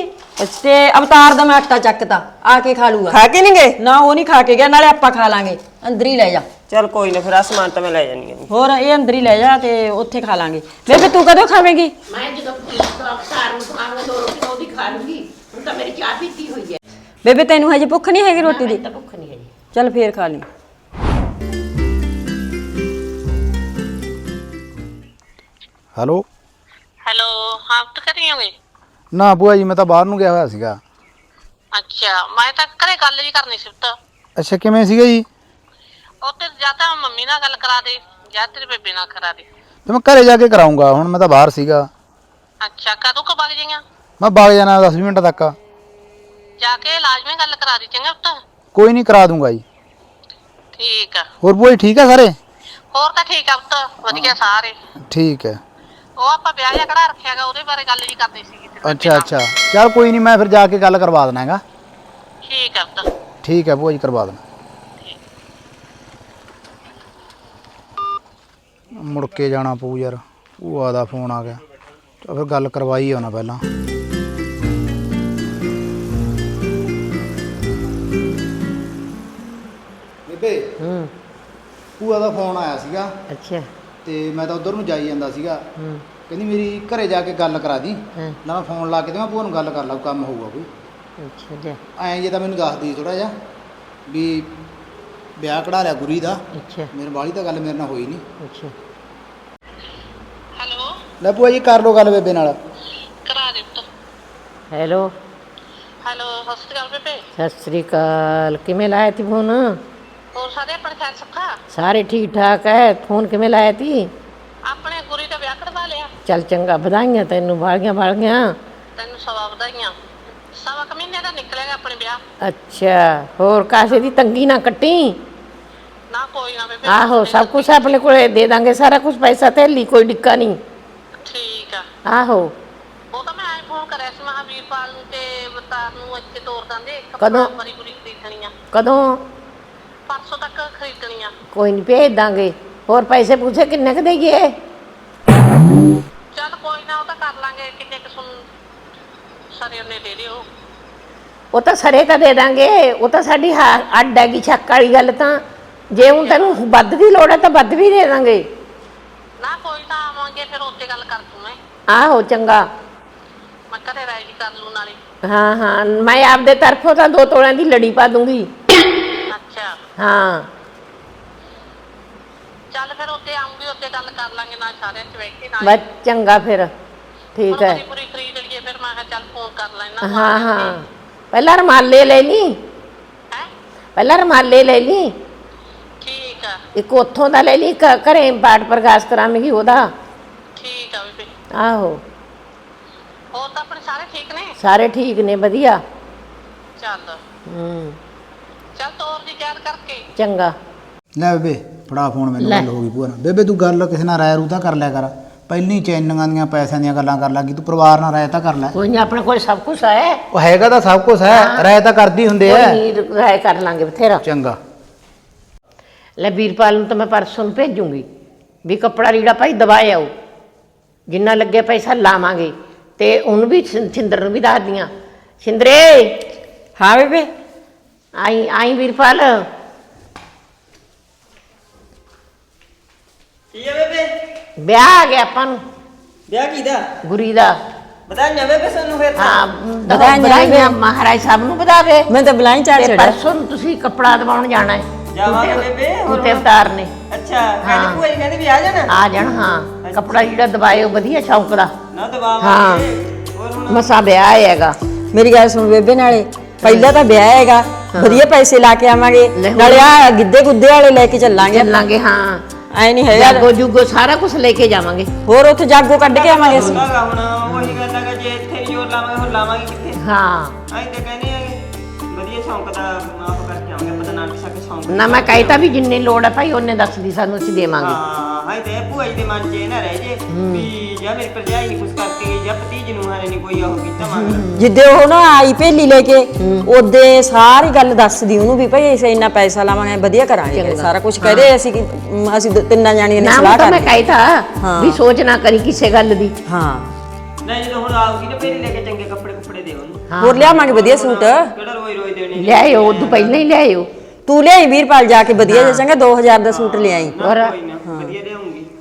ਤੇ ਅਵਤਾਰ ਦਾ ਮੈਂ ਆਟਾ ਚੱਕਤਾ ਆ ਕੇ ਖਾ ਲੂਗਾ। ਖਾ ਕੇ ਨਹੀਂ ਗਏ? ਨਾ ਉਹ ਨਹੀਂ ਖਾ ਕੇ ਗਿਆ ਨਾਲੇ ਆਪਾਂ ਖਾ ਲਾਂਗੇ। ਅੰਦਰ ਹੀ ਲੈ ਜਾ। ਚਲ ਕੋਈ ਨਾ ਫਿਰ ਆ ਸਮਾਨ ਤਾਂ ਮੈਂ ਲੈ ਜਾਣੀ ਆ ਹੋਰ ਇਹ ਅੰਦਰ ਹੀ ਲੈ ਜਾ ਤੇ ਉੱਥੇ ਖਾ ਲਾਂਗੇ। ਬੇਬੇ ਤੂੰ ਕਦੋਂ ਖਾਵੇਂਗੀ? ਮੈਂ ਜਦੋਂ ਕਾਰ ਨੂੰ ਖਾਵਾਂਗਾ ਦੋ ਰੋਟੀ ਉਹਦੀ ਖਾ ਲੂੰਗੀ। ਹੁਣ ਤਾਂ ਮੇਰੀ ਚਾਹ ਪੀਤੀ ਹੋਈ ਹੈ। ਬੇਬੇ ਤੈਨੂੰ ਹਜੇ ਭੁੱਖ ਨਹੀਂ ਹੈਗੀ ਰੋਟੀ ਦੀ? ਤਾਂ ਭੁੱਖ ਨਹੀਂ ਹੈਗੀ। ਚੱਲ ਫੇਰ ਖਾ ਲਈ। ਹੈਲੋ ਹੈਲੋ ਹਾਂ ਤੂੰ ਕਰੀ ਹੋਗੇ ਨਾ ਭੂਆ ਜੀ ਮੈਂ ਤਾਂ ਬਾਹਰ ਨੂੰ ਗਿਆ ਹੋਇਆ ਸੀਗਾ। ਅੱਛਾ ਮੈਂ ਤਾਂ ਘਰੇ ਗੱਲ ਵੀ ਕਰਨੀ ਸੀ ਪੁੱਤ। ਅੱਛਾ ਕਿਵੇਂ ਸੀਗਾ ਜੀ? ਉਹ ਤੇ ਜਾਂ ਤਾਂ ਮੰਮੀ ਨਾਲ ਗੱਲ ਕਰਾ ਦੇ ਜਾਂ ਤੇਰੇ ਬੇਬੇ ਨਾਲ ਕਰਾ ਦੇ। ਤੇ ਮੈਂ ਘਰੇ ਜਾ ਕੇ ਕਰਾਉਂਗਾ ਹੁਣ ਮੈਂ ਤਾਂ ਬਾਹਰ ਸੀਗਾ। ਅੱਛਾ ਕਦੋਂ ਕੁ ਵਗ ਜਾਈਆਂ? ਮੈਂ ਬਾਗ ਜਾਣਾ 10 ਮਿੰਟ ਤੱਕ। ਜਾ ਕੇ ਲਾਜ਼ਮੀ ਗੱਲ ਕਰਾ ਦੀ ਚੰਗਾ ਪੁੱਤ। ਕੋਈ ਨਹੀਂ ਕਰਾ ਦੂੰਗਾ ਜੀ। ਠੀਕ ਆ। ਹੋਰ ਭੂਆ ਜੀ ਠੀਕ ਆ ਸਾਰੇ? ਹੋਰ ਤਾਂ ਠੀਕ ਆ ਪੁੱਤ ਵਧੀਆ ਸਾਰੇ। ਠੀਕ ਹੈ। ਉਹ ਆਪਾਂ ਵਿਆਹ ਜਿਹਾ ਕਿਹੜਾ ਰੱਖਿਆਗਾ ਉਹਦੇ ਬਾਰੇ ਗੱਲ ਜੀ ਸੀਗੀ ਤੇਰੇ ਬੇਬੇ ਅੱਛਾ। ਅੱਛਾ। ਚਲ ਕੋਈ ਨਹੀਂ ਮੈਂ ਫਿਰ ਜਾ ਕੇ ਗੱਲ ਕਰਵਾ ਦੇਣਾ ਹੈਗਾ। ਠੀਕ ਆ ਪੁੱਤ। ਠੀਕ ਹੈ ਭੂਆ ਜੀ ਕਰਵਾ ਦੇਣਾ ਮੁੜ ਕੇ ਜਾਣਾ ਪਊ ਯਾਰ ਭੂਆ ਦਾ ਫੋਨ ਆ ਗਿਆ। ਤਾਂ ਫਿਰ ਗੱਲ ਕਰਵਾਈ ਆਉਣਾ ਪਹਿਲਾਂ। ਬੇਬੇ। ਹੂੰ। ਭੂਆ ਦਾ ਫੋਨ ਆਇਆ ਸੀਗਾ। ਅੱਛਾ। ਤੇ ਮੈਂ ਤਾਂ ਉਧਰ ਨੂੰ ਜਾਈ ਜਾਂਦਾ ਸੀਗਾ। ਕਹਿੰਦੀ ਮੇਰੀ ਘਰੇ ਜਾ ਕੇ ਗੱਲ ਕਰਾ ਦੀ। ਹਾਂ। ਨਾ ਮੈਂ ਫੋਨ ਲਾ ਕੇ ਤੇ ਮੈਂ ਭੂਆ ਨੂੰ ਗੱਲ ਕਰ ਲਾ ਕੰਮ ਹੋਊਗਾ ਕੋਈ। ਅੱਛਾ ਐਂ ਜੇ ਤਾਂ ਮੈਨੂੰ ਦੱਸ ਦੀ ਥੋੜਾ ਜਿਹਾ ਵੀ ਵਿਆਹ ਕਢਾ ਲਿਆ ਗੁਰੀ ਦਾ। ਅੱਛਾ। ਮੇਰੇ ਵਾਲੀ ਤਾਂ ਗੱਲ ਮੇਰੇ ਨਾਲ ਹੋਈ ਨਹੀਂ। ਅੱਛਾ। ਹੈਲੋ। ਲੈ ਭੂਆ ਜੀ ਕਰ ਲੋ ਗੱਲ ਬੇਬੇ ਨਾਲ। ਕਰਾ ਦੇ ਪੁੱਤ। ਹੈਲੋ। ਹੈਲੋ ਸਤਿ ਸ਼੍ਰੀ ਅਕਾਲ ਬੇਬੇ। ਸਤਿ ਸ੍ਰੀ ਅਕਾਲ। ਕਿਵੇਂ ਲਾਇਆ ਤੀ ਫੋਨ? ਹੋਰ ਸਾਰੇ ਖੈਰ ਸੁੱਖਾ ਸਾਰੇ ਠੀਕ ਠਾਕ ਹੈ ਫੋਨ ਕਿਵੇਂ ਲਾਇਆ ਤੀ? ਆਪਣੇ ਗੁਰੀ ਦਾ ਵਿਆਹ ਕਢਵਾ ਲਿਆ। ਚੱਲ ਚੰਗਾ ਵਧਾਈਆਂ ਤੈਨੂੰ ਵਾਲੀਆਂ ਵਾਲੀਆਂ। ਤੈਨੂੰ ਸਵਾ ਵਧਾਈਆਂ। ਸਵਾ ਕੁ ਮਹੀਨੇ ਦਾ ਨਿਕਲੇਗਾ ਆਪਣੇ ਵਿਆਹ। ਅੱਛਾ ਹੋਰ ਕਾਸੇ ਦੀ ਤੰਗੀ ਨਾ ਕੱਟੀ? ਨਾ ਕੋਈ ਨਾ ਬੇਬੇ ਆਹੋ ਸਭ ਕੁਝ ਆਪਣੇ ਕੋਲੇ ਦੇ ਦਾਂਗੇ ਸਾਰਾ ਕੁਝ ਪੈਸਾ ਥੈਲੀ ਕੋਈ ਡਿੱਕਾ ਨਹੀਂ ਠੀਕ ਆ। ਆਹੋ। ਉਹ ਤਾਂ ਮੈਂ ਆਈ ਫੋਨ ਕਰਿਆ ਸੀ ਮਹਾਵੀਰ ਪਾਲ ਨੂੰ ਤੇ ਅਵਤਾਰ ਨੂੰ ਇੱਥੇ ਤੋਰ ਦਾਂਦੇ ਕਦੋਂ? ਬੜੀ ਬੁਰੀ ਖਰੀਦਣੀ ਆ। ਕਦੋਂ? ਪਰਸੋਂ ਤੱਕ ਖਰੀਦਣੀ ਆ ਕੋਈ ਨਹੀਂ ਭੇਜ ਦਾਂਗੇ ਹੋਰ ਪੈਸੇ ਪੂਸੇ ਕਿੰਨੇ ਕ ਦੇਈਏ? ਚੱਲ ਕੋਈ ਨਾ ਉਹ ਤਾਂ ਕਰ ਲਾਂਗੇ ਕਿੰਨੇ ਕੁ ਸੁਣ ਸਾਰੇ ਉਹਨੇ ਦੇ ਦਿਓ। ਉਹ ਤਾਂ ਸਰੇ ਤਾਂ ਦੇ ਦਾਂਗੇ। ਉਹ ਤਾਂ ਸਾਡੀ ਹਾ- ਅੱਡ ਹੈਗੀ ਛੱਕ ਵਾਲੀ ਗੱਲ ਤਾਂ। ਜੇ ਹੁਣ ਤੈਨੂੰ ਵੱਧ ਦੀ ਲੋੜ ਹੈ ਤਾਂ ਵੱਧ ਵੀ ਦੇ ਦਾਂਗੇ। ਨਾ ਕੋਈ ਨਾ ਆਵਾਂਗੇ ਫਿਰ ਉੱਤੇ ਗੱਲ ਕਰ ਦੂੰ ਮੈਂ। ਆਹੋ ਚੰਗਾ। ਮੈਂ ਘਰੇ ਰਾਇ ਕਰ ਲੂ ਨਾਲੇ। ਹਾਂ ਹਾਂ। ਮੈਂ ਆਪਦੇ ਤਰਫੋਂ ਤਾਂ ਦੋ ਤੋਲਿਆਂ ਦੀ ਲੜੀ ਪਾ ਦੂੰਗੀ। ਹਾਂ। ਚੱਲ ਫਿਰ ਉੱਤੇ ਆਉਂਗੀ ਉੱਤੇ ਗੱਲ ਕਰ ਲਾਂਗੇ ਨਾਲ ਸਾਰਿਆਂ ਚ ਬੈਠ ਕੇ ਨਾਲ ਬਸ ਚੰਗਾ ਫਿਰ। ਠੀਕ ਹੈ। ਬੜੀ ਬੁਰੀ ਖਰੀਦ ਲਈਏ ਫਿਰ ਮੈਂ ਕਿਹਾ ਚੱਲ ਫੋਨ ਕਰ ਲੈਣਾ ਹਾਂ ਹਾਂ। ਪਹਿਲਾਂ ਰਮਾਲੇ ਲੈ ਲਈ। ਹੈ? ਪਹਿਲਾਂ ਰਮਾਲੇ ਲੈ ਲਈ। ਠੀਕ ਆ। ਇੱਕ ਉੱਥੋਂ ਦਾ ਲੈ ਲਈ ਘਰੇ ਪਾਠ ਪ੍ਰਕਾਸ਼ ਕਰਾਂਗੀ ਉਹਦਾ। ਆਹੋ। ਹੋਰ ਤਾਂ ਆਪਣੇ ਸਾਰੇ ਠੀਕ ਨੇ? ਸਾਰੇ ਠੀਕ ਨੇ ਵਧੀਆ। ਚੱਲ। ਹੂੰ। ਚੱਲ ਤੋਰ ਦੀ ਯਾਦ ਕਰਕੇ। ਚੰਗਾ। ਲੈ ਬੇਬੇ ਫੜਾ ਫੋਨ ਮੈਨੂੰ ਲੈ। ਗੱਲ ਹੋ ਗਈ ਭੂਆ ਨਾਲ। ਬੇਬੇ ਤੂੰ ਗੱਲ ਕਿਸੇ ਨਾਲ ਰਾਇ ਰੂ ਤਾਂ ਕਰ ਲਿਆ ਕਰ। ਪਹਿਲੀ ਚੈਨੀਆਂ ਦੀਆਂ ਪੈਸਿਆਂ ਦੀਆਂ ਗੱਲਾਂ ਕਰ ਲੱਗੀ ਤੂੰ ਪਰਿਵਾਰ ਨਾਲ ਰਾਇ ਤਾਂ ਕਰ ਲੈ। ਕੋਈ ਨਹੀਂ ਆਪਣੇ ਕੋਲ ਸਭ ਕੁਝ ਹੈ। ਉਹ ਹੈਗਾ ਤਾਂ ਸਭ ਕੁਝ ਹੈ ਰਾਇ ਤਾਂ ਕਰਦੀ ਹੁੰਦੇ ਕੋਈ ਆ ਨਹੀਂ ਰਾਏ ਕਰ ਲਾਂਗੇ ਬਥੇਰਾ। ਚੰਗਾ। ਲੈ ਵੀਰਪਾਲ ਨੂੰ ਤਾਂ ਮੈਂ ਪਰਸੋਂ ਨੂੰ ਭੇਜੂੰਗੀ ਵੀ ਕੱਪੜਾ ਲੀੜਾ ਭਾਈ ਦਵਾਏ ਆਓ। ਜਿੰਨਾ ਲੱਗੇ ਪੈਸਾ ਲਾਵਾਂਗੇ ਤੇ ਉਹਨੂੰ ਵੀ ਛਿੰ- ਛਿੰਦਰ ਨੂੰ ਵੀ ਦੱਸ ਦੀਆਂ। ਛਿੰਦਰੇ। ਹਾਂ ਬੇਬੇ। ਆਈ ਆਈ ਵੀਰਪਾਲ। ਕੀ ਹੈ ਬੇਬੇ? ਵਿਆਹ ਆ ਗਿਆ ਆਪਾਂ ਨੂੰ। ਵਿਆਹ ਕੀਦਾ? ਗੁਰੀ ਦਾ। ਬਤਾਈਆਂ ਬੇਬੇ ਸਾਨੂੰ ਫਿਰ ਹਾਂ ਵਧਾਈਆਂ ਵਧਾਈਆਂ ਮਹਾਰਾਜ ਸਾਹਿਬ ਨੂੰ ਵਧਾਵੇ। ਮੈਂ ਤਾਂ ਬਲਾਈ ਚਾੜ ਤੇ ਚੜਿਆ ਪਰਸੋਂ ਨੂੰ ਤੁਸੀਂ ਕੱਪੜਾ ਦਵਾਉਣ ਜਾਣਾ ਹੈ। ਜਾਵਾਂਗੇ ਬੇਬੇ, ਹੋਰ ਤੂੰ? ਅਵਤਾਰ ਨੇ। ਅੱਛਾ ਹਾਂ। ਕਹਿੰਦੇ ਭੂਆ ਜੀ ਕਹਿੰਦੇ ਵੀ ਆ ਜਾਣਾ? ਆ ਜਾਣ ਹਾਂ। ਕੱਪੜਾ ਜਿਹੜਾ ਦਵਾਇਓ ਵਧੀਆ ਸ਼ੌਂਕ ਦਾ। ਨਾ ਦਬਾਵਾਂਗੇ ਹੋਰ ਹੁਣ? ਮਸਾ ਵਿਆਹ ਹੈਗਾ। ਮੇਰੀ ਗੱਲ ਸੁਣ ਬੇਬੇ ਨਾਲੇ। ਪਹਿਲਾਂ ਤਾਂ ਵਿਆਹ ਹੈਗਾ ਵਧੀਆ ਪੈਸੇ ਲਾ ਕੇ ਆਵਾਂਗੇ। ਹੋਰ। ਨਾਲੇ ਆ ਗਿੱਧੇ ਗੁੱਦੇ ਵਾਲੇ ਲੈ ਕੇ ਚੱਲਾਂਗੇ। ਚੱਲਾਂਗੇ ਹਾਂ। ਐ ਨਹੀਂ ਹੈਗਾ। ਜਾਗੋ ਜੁਗੋ ਸਾਰਾ ਕੁਝ ਲੈ ਕੇ ਜਾਵਾਂਗੇ। ਹੋਰ ਉੱਥੇ ਜਾਗੋ ਕੱਢ ਕੇ ਆਵਾਂਗੇ ਅਸੀਂ। ਸੁਣਾਗਾ ਹੁਣ ਉਹੀ ਗੱਲ ਹੈਗਾ ਜੇ ਇੱਥੇ ਨਹੀਂ ਜੋਰ ਲਾਵਾਂਗੇ ਹੁਣ ਲਾਵਾਂਗੇ ਕਿੱਥੇ? ਹਾਂ। ਅਸੀਂ ਤਾਂ ਕਹਿੰਦੇ ਆ ਵਧੀਆ ਸ਼ੌਂਕ ਦਾ ਮਾਫ ਕਰਕੇ ਆਵਾਂਗੇ ਪਤਾ ਨਾਨਕ ਸਕੇ ਸ਼ੌਂਕ ਨਾ ਮੈਂ ਕਹਿਤਾ ਵੀ ਜਿੰਨੀ ਲੋੜ ਹੈ ਭਾਈ ਉਹਨੇ ਦੱਸਦੀ ਸਾਨੂੰ ਅਸੀਂ ਦੇਵਾਂਗੇ। ਹਾਂ ਹਾਂ ਤੇ ਭੂਆ ਜੀ ਦੇ ਮਨ 'ਚ ਇਹ ਨਾ ਰਹਿ ਜੇ ਵੀ ਜਾਂ ਮੇਰੀ ਭਰਜਾਈ ਨਹੀਂ ਕੁਛ ਕਰਕੇ ਗਈ ਜਾਂ ਭਤੀਜ ਨੂੰ ਹਾਰੇ ਨਹੀਂ ਕੋਈ ਉਹ ਕੀਤਾ ਮੰਗ ਜਿੱਦੇ ਉਹ ਨਾ ਆਈ ਭੇਲੀ ਲੈ ਕੇ ਉਹਦੇ ਸਾਰੀ ਗੱਲ ਦੱਸਦੀ ਉਹਨੂੰ ਵੀ ਭਾਈ ਅਸੀਂ ਇੰਨਾ ਪੈਸਾ ਲਾਵਾਂਗੇ ਵਧੀਆ ਕਰਾਂਗੇ ਸਾਰਾ ਕੁਝ ਕਹਦੇ ਅਸੀਂ ਕਿ- ਮ, ਅਸੀਂ ਦੋ- ਤਿੰਨਾਂ ਜਾਣੀਆਂ ਨੇ ਨਾ ਸਲਾਹ ਤਾਂ ਕਰ ਮੈਂ ਕਹਿਤਾ ਹਾਂ। ਵੀ ਸੋਚ ਨਾ ਕਰੀ ਕਿਸੇ ਗੱਲ ਦੀ। ਹਾਂ। ਨਹੀਂ ਜਦੋਂ ਹੁਣ ਆਊਗੀ ਨਾ ਫੇਰ ਹੀ ਲੈ ਕੇ ਚੰਗੇ ਕੱਪੜੇ ਕੁੱਪੜੇ ਦੇ ਉਹਨੂੰ। ਹਾਂ। ਹੋਰ ਲਿਆਵਾਂਗੇ ਵਧੀਆ ਸੂਟ। ਕਿਹੜਾ ਰੋਈ ਰੋਈ ਦੇਣੀ ਲਿਆਇਓ ਉਦੋਂ ਪਹਿਲਾਂ ਹੀ ਲਿਆਇਓ। ਤੂੰ ਲਿਆਈ ਵੀਰਪਾਲ ਜਾ ਕੇ ਵਧੀਆ ਜਿਹਾ ਚੰਗਾ 2000 ਦਾ ਸੂਟ ਲਿਆਈ। ਹੋਰ ਕੋਈ ਨਾ।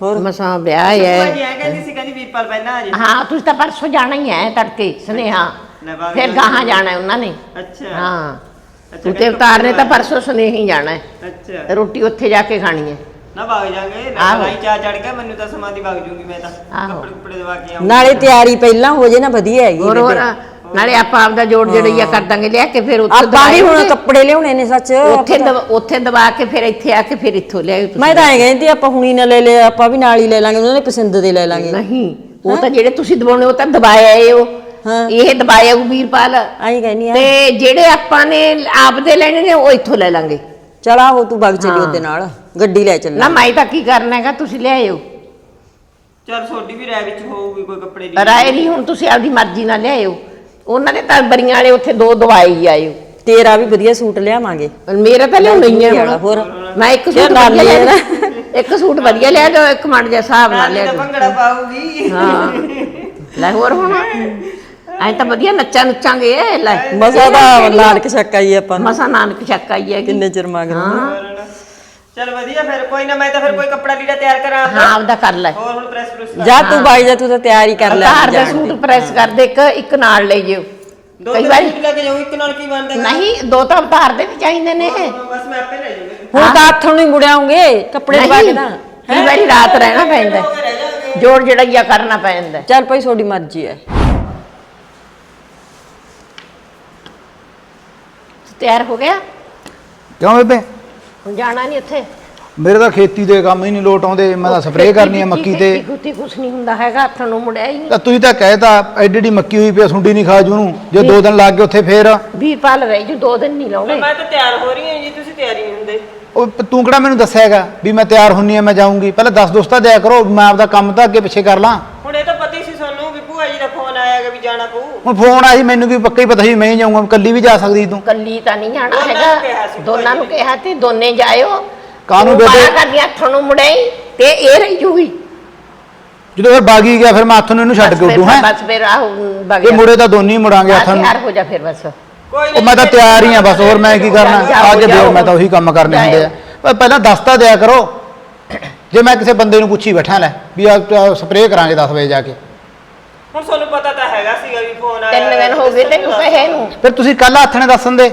ਹੋਰ? ਮਸਾਂ ਵਿਆਹ ਭੂਆ ਹੈ ਜੀ ਐ ਕਹਿੰਦੀ ਸੀ ਕਹਿੰਦੀ ਵੀਰਪਾਲ ਪਹਿਲਾਂ ਆ ਜੇ। ਹਾਂ ਤੁਸੀਂ ਤਾਂ ਪਰਸੋਂ ਜਾਣਾ ਹੀ ਹੈ ਤੜਕੇ ਸੁਨੇਹਾ। ਲੈ ਫਿਰ ਗਾਹਾਂ ਜਾਣਾ ਹੈ ਉਹਨਾਂ ਨੇ। ਅੱਛਾ। ਹਾਂ। ਅੱਛਾ, ਤੂੰ ਤੇ ਕਹਿੰਦੇ ਅਵਤਾਰ ਨੇ ਤਾਂ ਪਰਸੋਂ ਸੁਨੇਹੀ ਹੀ ਜਾਣਾ ਹੈ। ਅੱਛਾ। ਰੋਟੀ ਉੱਥੇ ਜਾ ਕੇ ਖਾਣੀ ਹੈ। ਨਾ ਵਗ ਜਾਾਂਗੇ ਨਾ ਆਹੋ। ਲਾਈ ਚਾ ਚੜ ਗਿਆ ਮੈਨੂੰ ਤਾਂ ਸਮਾਧੀ ਵਗ ਜੂਗੀ ਮੈਂ ਤਾਂ ਆਹੋ। ਕੱਪੜੇ ਕੁੱਪੜੇ ਦਵਾ ਕੇ ਆਉਂਗੀ ਨਾਲੇ ਤਿਆਰੀ ਪਹਿਲਾਂ ਹੋ ਜੇ ਨਾ ਵਧੀਆ ਹੈਗੀ ਹੋਰ ਹੋਰ ਬੇਬੇ। ਨਾਲੇ ਆਪਾਂ ਆਪਦਾ ਜੋੜ ਜੜਈਆ ਕਰ ਦਾਂਗੇ ਲਿਆ ਕੇ ਫਿਰ ਉੱਥੇ ਆਪਾਂ ਵੀ ਹੁਣ ਕੱਪੜੇ ਲਿਆਉਣੇ ਨੇ ਸੱਚ। ਉੱਥੇ ਉੱਥੇ ਦਵਾ ਕੇ ਫਿਰ ਇੱਥੇ ਆ ਕੇ ਫਿਰ ਇੱਥੋਂ ਲਿਆਇਓ ਤੁਸੀਂ। ਮੈਂ ਤਾਂ ਐ ਕਹਿੰਦੀ ਆਪਾਂ ਹੁਣੀ ਨਾ ਲੈ ਲੈ ਆਪਾਂ ਵੀ ਨਾਲ ਹੀ ਲੈ ਲਾਂਗੇ ਉਹਨਾਂ ਦੇ ਪਸੰਦ ਦੇ ਲੈ ਲਾਂਗੇ। ਨਹੀਂ ਉਹ ਤਾਂ ਜਿਹੜੇ ਤੁਸੀਂ ਦਵਾਉਣੇ ਉਹ ਤਾਂ ਦਵਾਇਆ ਏ ਉਹ ਹਾਂ। ਇਹ ਦਵਾਇਆ ਵੀਰਪਾਲ। ਆਈ ਕਹਿੰਦੀ ਆ। ਤੇ ਜਿਹੜੇ ਆਪਾਂ ਨੇ ਆਪਦੇ ਲੈਣੇ ਨੇ ਉਹ ਇੱਥੋਂ ਲੈ ਲਾਂਗੇ। ਚਲ ਆਹੋ ਤੂੰ ਵਗ ਚੱਲੀ ਹਾਂ। ਉਹਦੇ ਨਾਲ ਗੱਡੀ ਲੈ ਚੱਲ। ਨਾ ਮੈਂ ਤਾਂ ਕੀ ਕਰਨਾ ਹੈਗਾ ਤੁਸੀਂ ਲਿਆਇਓ ਚਲ ਤੁਹਾਡੀ ਵੀ ਰਾਏ ਵਿੱਚ ਹੋਊਗੀ ਕੋਈ ਕੱਪੜੇ ਦੀ। ਰਾਏ ਨਹੀਂ ਹੁਣ ਤੁਸੀਂ ਆਪਦੀ ਮਰਜ਼ੀ ਨਾਲ ਲਿਆਇਓ ਉਹਨਾਂ ਨੇ ਤਾਂ ਬਰੀਆਂ ਵਾਲੇ ਉੱਥੇ ਦੋ ਦਵਾਈ ਹੀ ਆਇਓ ਤੇਰਾ ਵੀ ਵਧੀਆ ਸੂਟ ਲਿਆਵਾਂਗੇ। ਮੇਰਾ ਤਾਂ ਲਿਆਉਣਾ ਹੀ ਹੁਣ। ਹੋਰ। ਮੈਂ ਇੱਕ ਸੂਟ ਵਧੀਆ ਲਿਆ ਲਿਆ ਇੱਕ ਸੂਟ ਵਧੀਆ ਲਿਆ ਦਿਓ ਇੱਕ ਮੜ ਜਿਹਾ ਹਿਸਾਬ ਨਾਲ ਲਿਆ ਭੰਗੜਾ ਪਾਊਗੀ। ਹਾਂ। ਲੈ ਹੋਰ ਹੁਣ। ਐ ਤਾਂ ਵਧੀਆ ਨੱਚਾ ਨੱਚਾਂਗੇ। ਲੈ। ਮਜ਼ਾ ਦਾ ਲਾੜਕ ਛੱਕਾ ਹੀ ਆਪਾਂ ਨੂੰ। ਮਸਾ ਨਾਨਕ ਆਈ ਹੈ ਕਿੰਨੇ ਚਿਰ ਮਗਰ। ਚਲ ਵਧੀਆ ਫਿਰ ਕੋਈ ਨਾ ਮੈਂ ਤਾਂ ਫਿਰ ਕੋਈ ਕੱਪੜਾ ਲੀੜਾ ਤਿਆਰ ਕਰਾਂ ਹਾਂ ਆਪਦਾ ਕਰ ਲੈ। ਹੋਰ ਹੁਣ ਪ੍ਰੈਸ ਪ੍ਰੈਸ ਜਾ ਤੂੰ ਬਾਈ ਜਾ ਤੂੰ ਤਾਂ ਤਿਆਰੀ ਕਰ ਲੈ ਤਾਰ ਦਾ। ਸੂਟ ਪ੍ਰੈਸ ਕਰ ਦੇ ਇੱਕ ਇੱਕ ਨਾਲ ਲੈ ਜਿਓ। ਦੋ ਕਈ ਤਿੰਨ ਵਾਰੀ ਲੈ ਕੇ ਜਾਊਂ ਇੱਕ ਨਾਲ ਕੀ ਬਣਦਾ? ਨਹੀਂ ਦੋ ਤਾਂ ਉਤਾਰ ਦੇ ਵੀ ਚਾਹੀਦੇ ਨੇ। ਬਸ ਮੈਂ ਆਪੇ ਲੈ ਜਾਊਂਗੀ। ਹੁਣ ਤਾਂ ਹੱਥੋਂ ਨਹੀਂ ਮੁੜਿਆਉਂਗੇ ਕੱਪੜੇ ਪਾ ਕੇ ਤਾਂ ਕਈ ਵਾਰੀ ਰਾਤ ਰਹਿਣਾ ਪੈਂਦਾ। ਜਾਵਾਂਗੇ ਜੋੜ ਜੜਈਆ ਕਰਨਾ ਪੈਂਦਾ ਚੱਲ ਭਾਈ ਤੁਹਾਡੀ ਮਰਜ਼ੀ ਹੈ। ਤਿਆਰ ਹੋ ਗਿਆ? ਕਿਉਂ ਬੇਬੇ? ਹੁਣ ਜਾਣਾ ਨਹੀਂ ਉੱਥੇ? ਮੇਰੇ ਤਾਂ ਖੇਤੀ ਦੇ ਕੰਮ ਹੀ ਨਹੀਂ ਲੋਟ ਆਉਂਦੇ ਮੈਂ ਤਾਂ ਸਪਰੇਅ ਕਰਨੀ ਹੈ ਮੱਕੀ ਤੇ। ਕੁੱਤੀ ਕੁਛ ਨਹੀਂ ਹੁੰਦਾ ਹੈਗਾ ਹੱਥ ਨੂੰ ਮੁੜਿਆ ਹੀ ਨਹੀਂ ਤਾਂ ਤੁਸੀਂ ਤਾਂ ਕਹਿਤਾ ਐਡੀ ਐਡੀ ਮੱਕੀ ਹੋਈ ਪਈ ਆ, ਸੁੰਡੀ ਨਹੀਂ ਖਾ ਜੂ ਨੂੰ ਜੇ ਦੋ ਦਿਨ ਲੱਗ ਗਏ ਉੱਥੇ ਫੇਰ। ਵੀਹ ਪਾਲ ਰਹੀ ਜੂ ਦੋ ਦਿਨ ਨਹੀਂ ਲਾਉਣੇ। ਮੈਂ ਤਾਂ ਤਿਆਰ ਹੋ ਰਹੀ ਹਾਂ ਜੀ ਤੁਸੀਂ ਤਿਆਰੀ ਨਹੀਂ ਹੁੰਦੇ। ਉਹ ਤੂੰ ਕਿਹੜਾ ਮੈਨੂੰ ਦੱਸਿਆ ਹੈਗਾ ਵੀ ਮੈਂ ਤਿਆਰ ਹੁੰਨੀ ਆ ਮੈਂ ਜਾਊਂਗੀ। ਪਹਿਲਾਂ ਦੱਸ ਦੋਸਤਾ ਦਿਆ ਕਰੋ ਮੈਂ ਆਪਦਾ ਕੰਮ ਤਾਂ ਅੱਗੇ ਪਿੱਛੇ ਕਰ ਲਾਂ ਹੁਣ ਇਹ ਤਾਂ ਪਤਾ ਹੀ ਸੀ ਸਾਨੂੰ ਵੀ ਭੂਆ ਜੀ ਦਾ ਫੋਨ ਆਇਆਗਾ ਵੀ ਜਾਣਾ ਪਊ ਹੁਣ ਫੋਨ ਆਇਆ ਸੀ ਮੈਨੂੰ ਵੀ ਪੱਕਾ ਹੀ ਪਤਾ ਸੀ ਮੈਂ ਹੀ ਜਾਊਂਗਾ ਕੱਲੀ ਵੀ ਜਾ ਸਕਦੀ ਤੂੰ। ਕੱਲੀ ਤਾਂ ਨਹੀਂ ਜਾਣਾ ਦੋਨਾਂ ਨੂੰ ਕਿਹਾ ਹੈਗਾ ਦੋਨਾਂ ਨੂੰ ਕਿਹਾ ਤੇ ਦੋਨੇ ਜਾਇਓ। ਕਾਹਨੂੰ? ਬਾਹਰ ਕਰਦੀ ਹੱਥ ਨੂੰ ਮੁੜਿਆ ਤੇ ਇਹ ਰਹੀ ਜੂਗੀ। ਜਦੋਂ ਫਿਰ ਬਾਗੀ ਗਿਆ ਫਿਰ ਮੈਂ ਹੱਥ ਨੂੰ ਇਹਨੂੰ ਛੱਡ ਕੇ ਉੱਡੂ ਹੈ? ਬਸ ਫਿਰ ਆਹ ਬਗ ਇਹ ਮੁੜੇ ਤਾਂ ਦੋਨੇ ਹੀ ਮੁੜਾਂਗੇ ਹੱਥ ਨੂੰ। ਤਿਆਰ ਹੋ ਜਾ ਫਿਰ ਬਸ। ਕੋਈ ਉਹ ਮੈਂ ਤਾਂ ਤਿਆਰ ਹੀ ਆ ਬਸ ਹੋਰ ਮੈਂ ਕੀ ਕਰਨਾ? ਅੱਜ। ਦਿਓ ਮੈਂ ਤਾਂ ਉਹੀ ਕੰਮ ਕਰਨੇ ਹੁੰਦੇ ਆ। ਪਰ ਪਹਿਲਾਂ ਦੱਸਤਾ ਦਿਆ ਕਰੋ। ਜੇ ਮੈਂ ਕਿਸੇ ਬੰਦੇ ਨੂੰ ਪੁੱਛੀ ਬੈਠਾ ਲੈ ਵੀ ਆ ਸਪਰੇਅ ਕਰਾਂਗੇ 10 ਵਜੇ ਜਾ ਕੇ। ਹੁਣ ਤੁਹਾਨੂੰ ਪਤਾ ਤਾਂ ਹੈਗਾ ਸੀਗਾ ਵੀ ਫੋਨ ਆਇਆ ਤਿੰਨ ਦਿਨ ਹੋ ਗਏ ਤੈਨੂੰ ਕਹੇ ਨੂੰ। ਫਿਰ ਤੁਸੀਂ ਕੱਲ ਹੱਥ ਨੇ ਦੱਸਣ ਦੇ।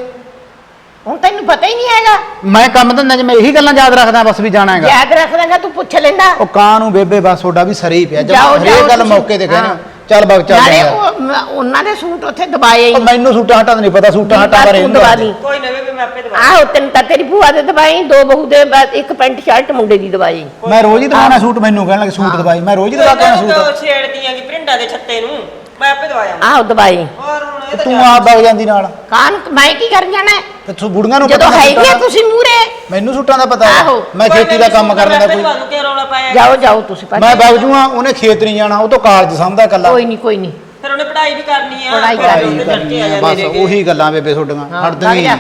ਹੁਣ ਤੈਨੂੰ ਪਤਾ ਹੀ ਨਹੀਂ ਹੈਗਾ। ਮੈਂ ਕੰਮ ਧੰਦਾ 'ਚ ਮੈਂ ਇਹੀ ਗੱਲਾਂ ਯਾਦ ਰੱਖਦਾ ਬਸ ਵੀ ਜਾਣਾ ਹੈਗਾ। ਯਾਦ ਰੱਖ ਲਾਂਗਾ ਤੂੰ ਪੁੱਛ ਲੈਂਦਾ। ਉਹ ਕਾਂ ਨੂੰ ਬੇਬੇ ਬਸ ਤੁਹਾਡਾ ਵੀ ਸਰੇ ਹੀ ਪਿਆ ਜਾਓ, ਜਦ ਹਰੇਕ ਜਾਓ ਗੱਲ ਤੁਸੀਂ। ਮੌਕੇ ਤੇ ਕਹਿੰਦੇ ਹੋ। ਚੱਲ ਬਗ ਚੱਲ ਨਾਲੇ ਯਾਰ ਉਹ ਮ- ਉਹਨਾਂ ਦੇ ਸੂਟ ਉੱਥੇ ਦਬਾਏ ਹੀ। ਉਹ ਮੈਨੂੰ ਸੂਟਾਂ ਹਟਾ ਨਹੀਂ ਪਤਾ ਸੂਟਾਂ ਹਟਾ ਬਾਰੇ ਤੂੰ ਦੀ। ਕੋਈ ਨਾ ਬੇਬੇ ਮੈਂ ਆਪੇ ਦਵਾ ਆਹੋ ਤੈਨੂੰ ਤਾਂ ਤੇਰੀ ਭੂਆ ਦੇ ਦਵਾਈ ਦੋ ਬਹੂ ਦੇ ਬਸ ਇੱਕ ਪੈਂਟ ਸ਼ਰਟ ਮੁੰਡੇ ਦੀ ਦਵਾਈ ਮੈਂ ਰੋਜ਼ ਹੀ ਦਵਾਉਣਾ ਸੂਟ ਮੈਨੂੰ ਕਹਿਣ ਲੱਗੇ ਸੂਟ ਦਵਾਈ ਮੈਂ ਰੋਜ਼ ਹੀ ਦਵਾ ਕੇ ਆਉਣਾ ਸੂਟ। ਛੇੜਦੀਆਂ ਕਿ ਪ੍ਰਿੰਡਾਂ ਦੇ ਛੱਤੇ ਨੂੰ। ਮੈਂ ਆਪੇ ਦਵਾਇਆ ਆਹੋ ਦਵਾਈ। ਹੋਰ ਹੁਣ ਇਹ ਤੇ ਤਾਂ ਤੂੰ ਆਪ ਵਗ ਜਾਂਦੀ ਨਾਲ। ਕਾਨ ਮੈਂ ਕੀ ਕਰਨ ਜਾਣਾ? ਹੈ? ਤੇ ਤੂੰ ਬੁੜੀਆਂ ਨੂੰ ਜਦੋਂ ਪਤਾ ਨਹੀਂ ਹੈਗੀ ਆ ਸੂਟਾਂ ਤੁਸੀਂ ਮੂਰੇ ਦਾ। ਮੈਨੂੰ ਸੂਟਾਂ ਦਾ ਪਤਾ। ਹੈ ਆਹੋ। ਮੈਂ ਖੇਤੀ ਦਾ ਕੰਮ ਕਰ ਲੈਂਦਾ ਕੋਈ ਤੁਹਾਨੂੰ ਕੀ ਰੌਲਾ ਪਾਇਆ ਜਾਓ ਜਾਓ ਤੁਸੀਂ ਭੱਜ। ਮੈਂ ਵਗ ਜੂਆਂ ਉਹਨੇ ਖੇਤ ਨਹੀਂ ਜਾਣਾ ਉਹ ਤੋਂ ਕਾਲਜ ਸਮਝਦਾ ਕੱਲਾ ਕੋਈ ਨਹੀਂ ਕੋਈ ਨਹੀਂ। ਫਿਰ ਉਹਨੇ ਪੜ੍ਹਾਈ ਵੀ ਕਰਨੀ ਆ ਪੜ੍ਹਾਈ ਫਿਰ ਉਹਦੇ ਕਰਨੀ ਆ ਆ ਜਾਂਦੇ ਬਸ ਨੇਗੇ। ਉਹੀ ਗੱਲਾਂ ਬੇਬੇ ਤੁਹਾਡੀਆਂ ਹਾਂ, ਹਟਦੀਆਂ ਹੀ। ਨਹੀਂ।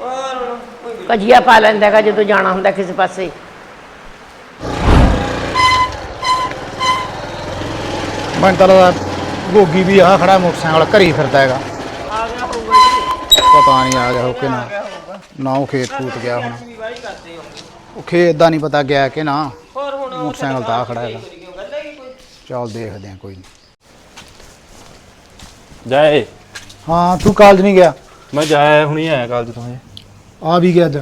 ਹੋਰ ਹੁਣ ਕੋਈ ਵੀ- ਭਜੀਆ ਪਾ ਲੈਂਦਾ ਹੈਗਾ ਜਦੋਂ ਜਾਣਾ ਹੁੰਦਾ ਕਿਸੇ ਪਾਸੇ। ਮੈਂ ਤਾਂ ਲੱਗਦਾ ਗੋਗੀ ਵੀ ਆ ਖੜਾ ਮੋਟਰਸਾਈਕਲ ਘਰੀ ਫਿਰਦਾ ਹੈਗਾ। ਆ ਗਿਆ ਹੋਊਗਾ ਜੀ। ਪਤਾ ਨਹੀਂ ਆ ਗਿਆ ਹੋ ਕਿ ਨਾ। ਨਾ ਉਹ ਖੇਤ ਕੂਤ ਗਿਆ ਹੁਣ। ਹੋ ਉਹ ਖੇਤ ਦਾ ਨਹੀਂ ਪਤਾ ਗਿਆ ਕਿ ਨਾ। ਹੋਰ ਹੁਣ ਉਹ ਮੋਟਰਸਾਈਕਲ ਤਾਂ ਆ ਖੜਾ ਹੈਗਾ। ਚੱਲ ਦੇਖਦੇ ਆ ਕੋਈ ਨਹੀਂ ਜਾਏ। ਹਾਂ ਤੂੰ ਕਾਲਜ ਨਹੀਂ ਗਿਆ? ਮੈਂ ਜਾਇਆ ਹੁਣੀ ਆਇਆ ਕਾਲਜ ਤੋਂ। ਆ ਵੀ ਗਿਆ ਅੱਜ।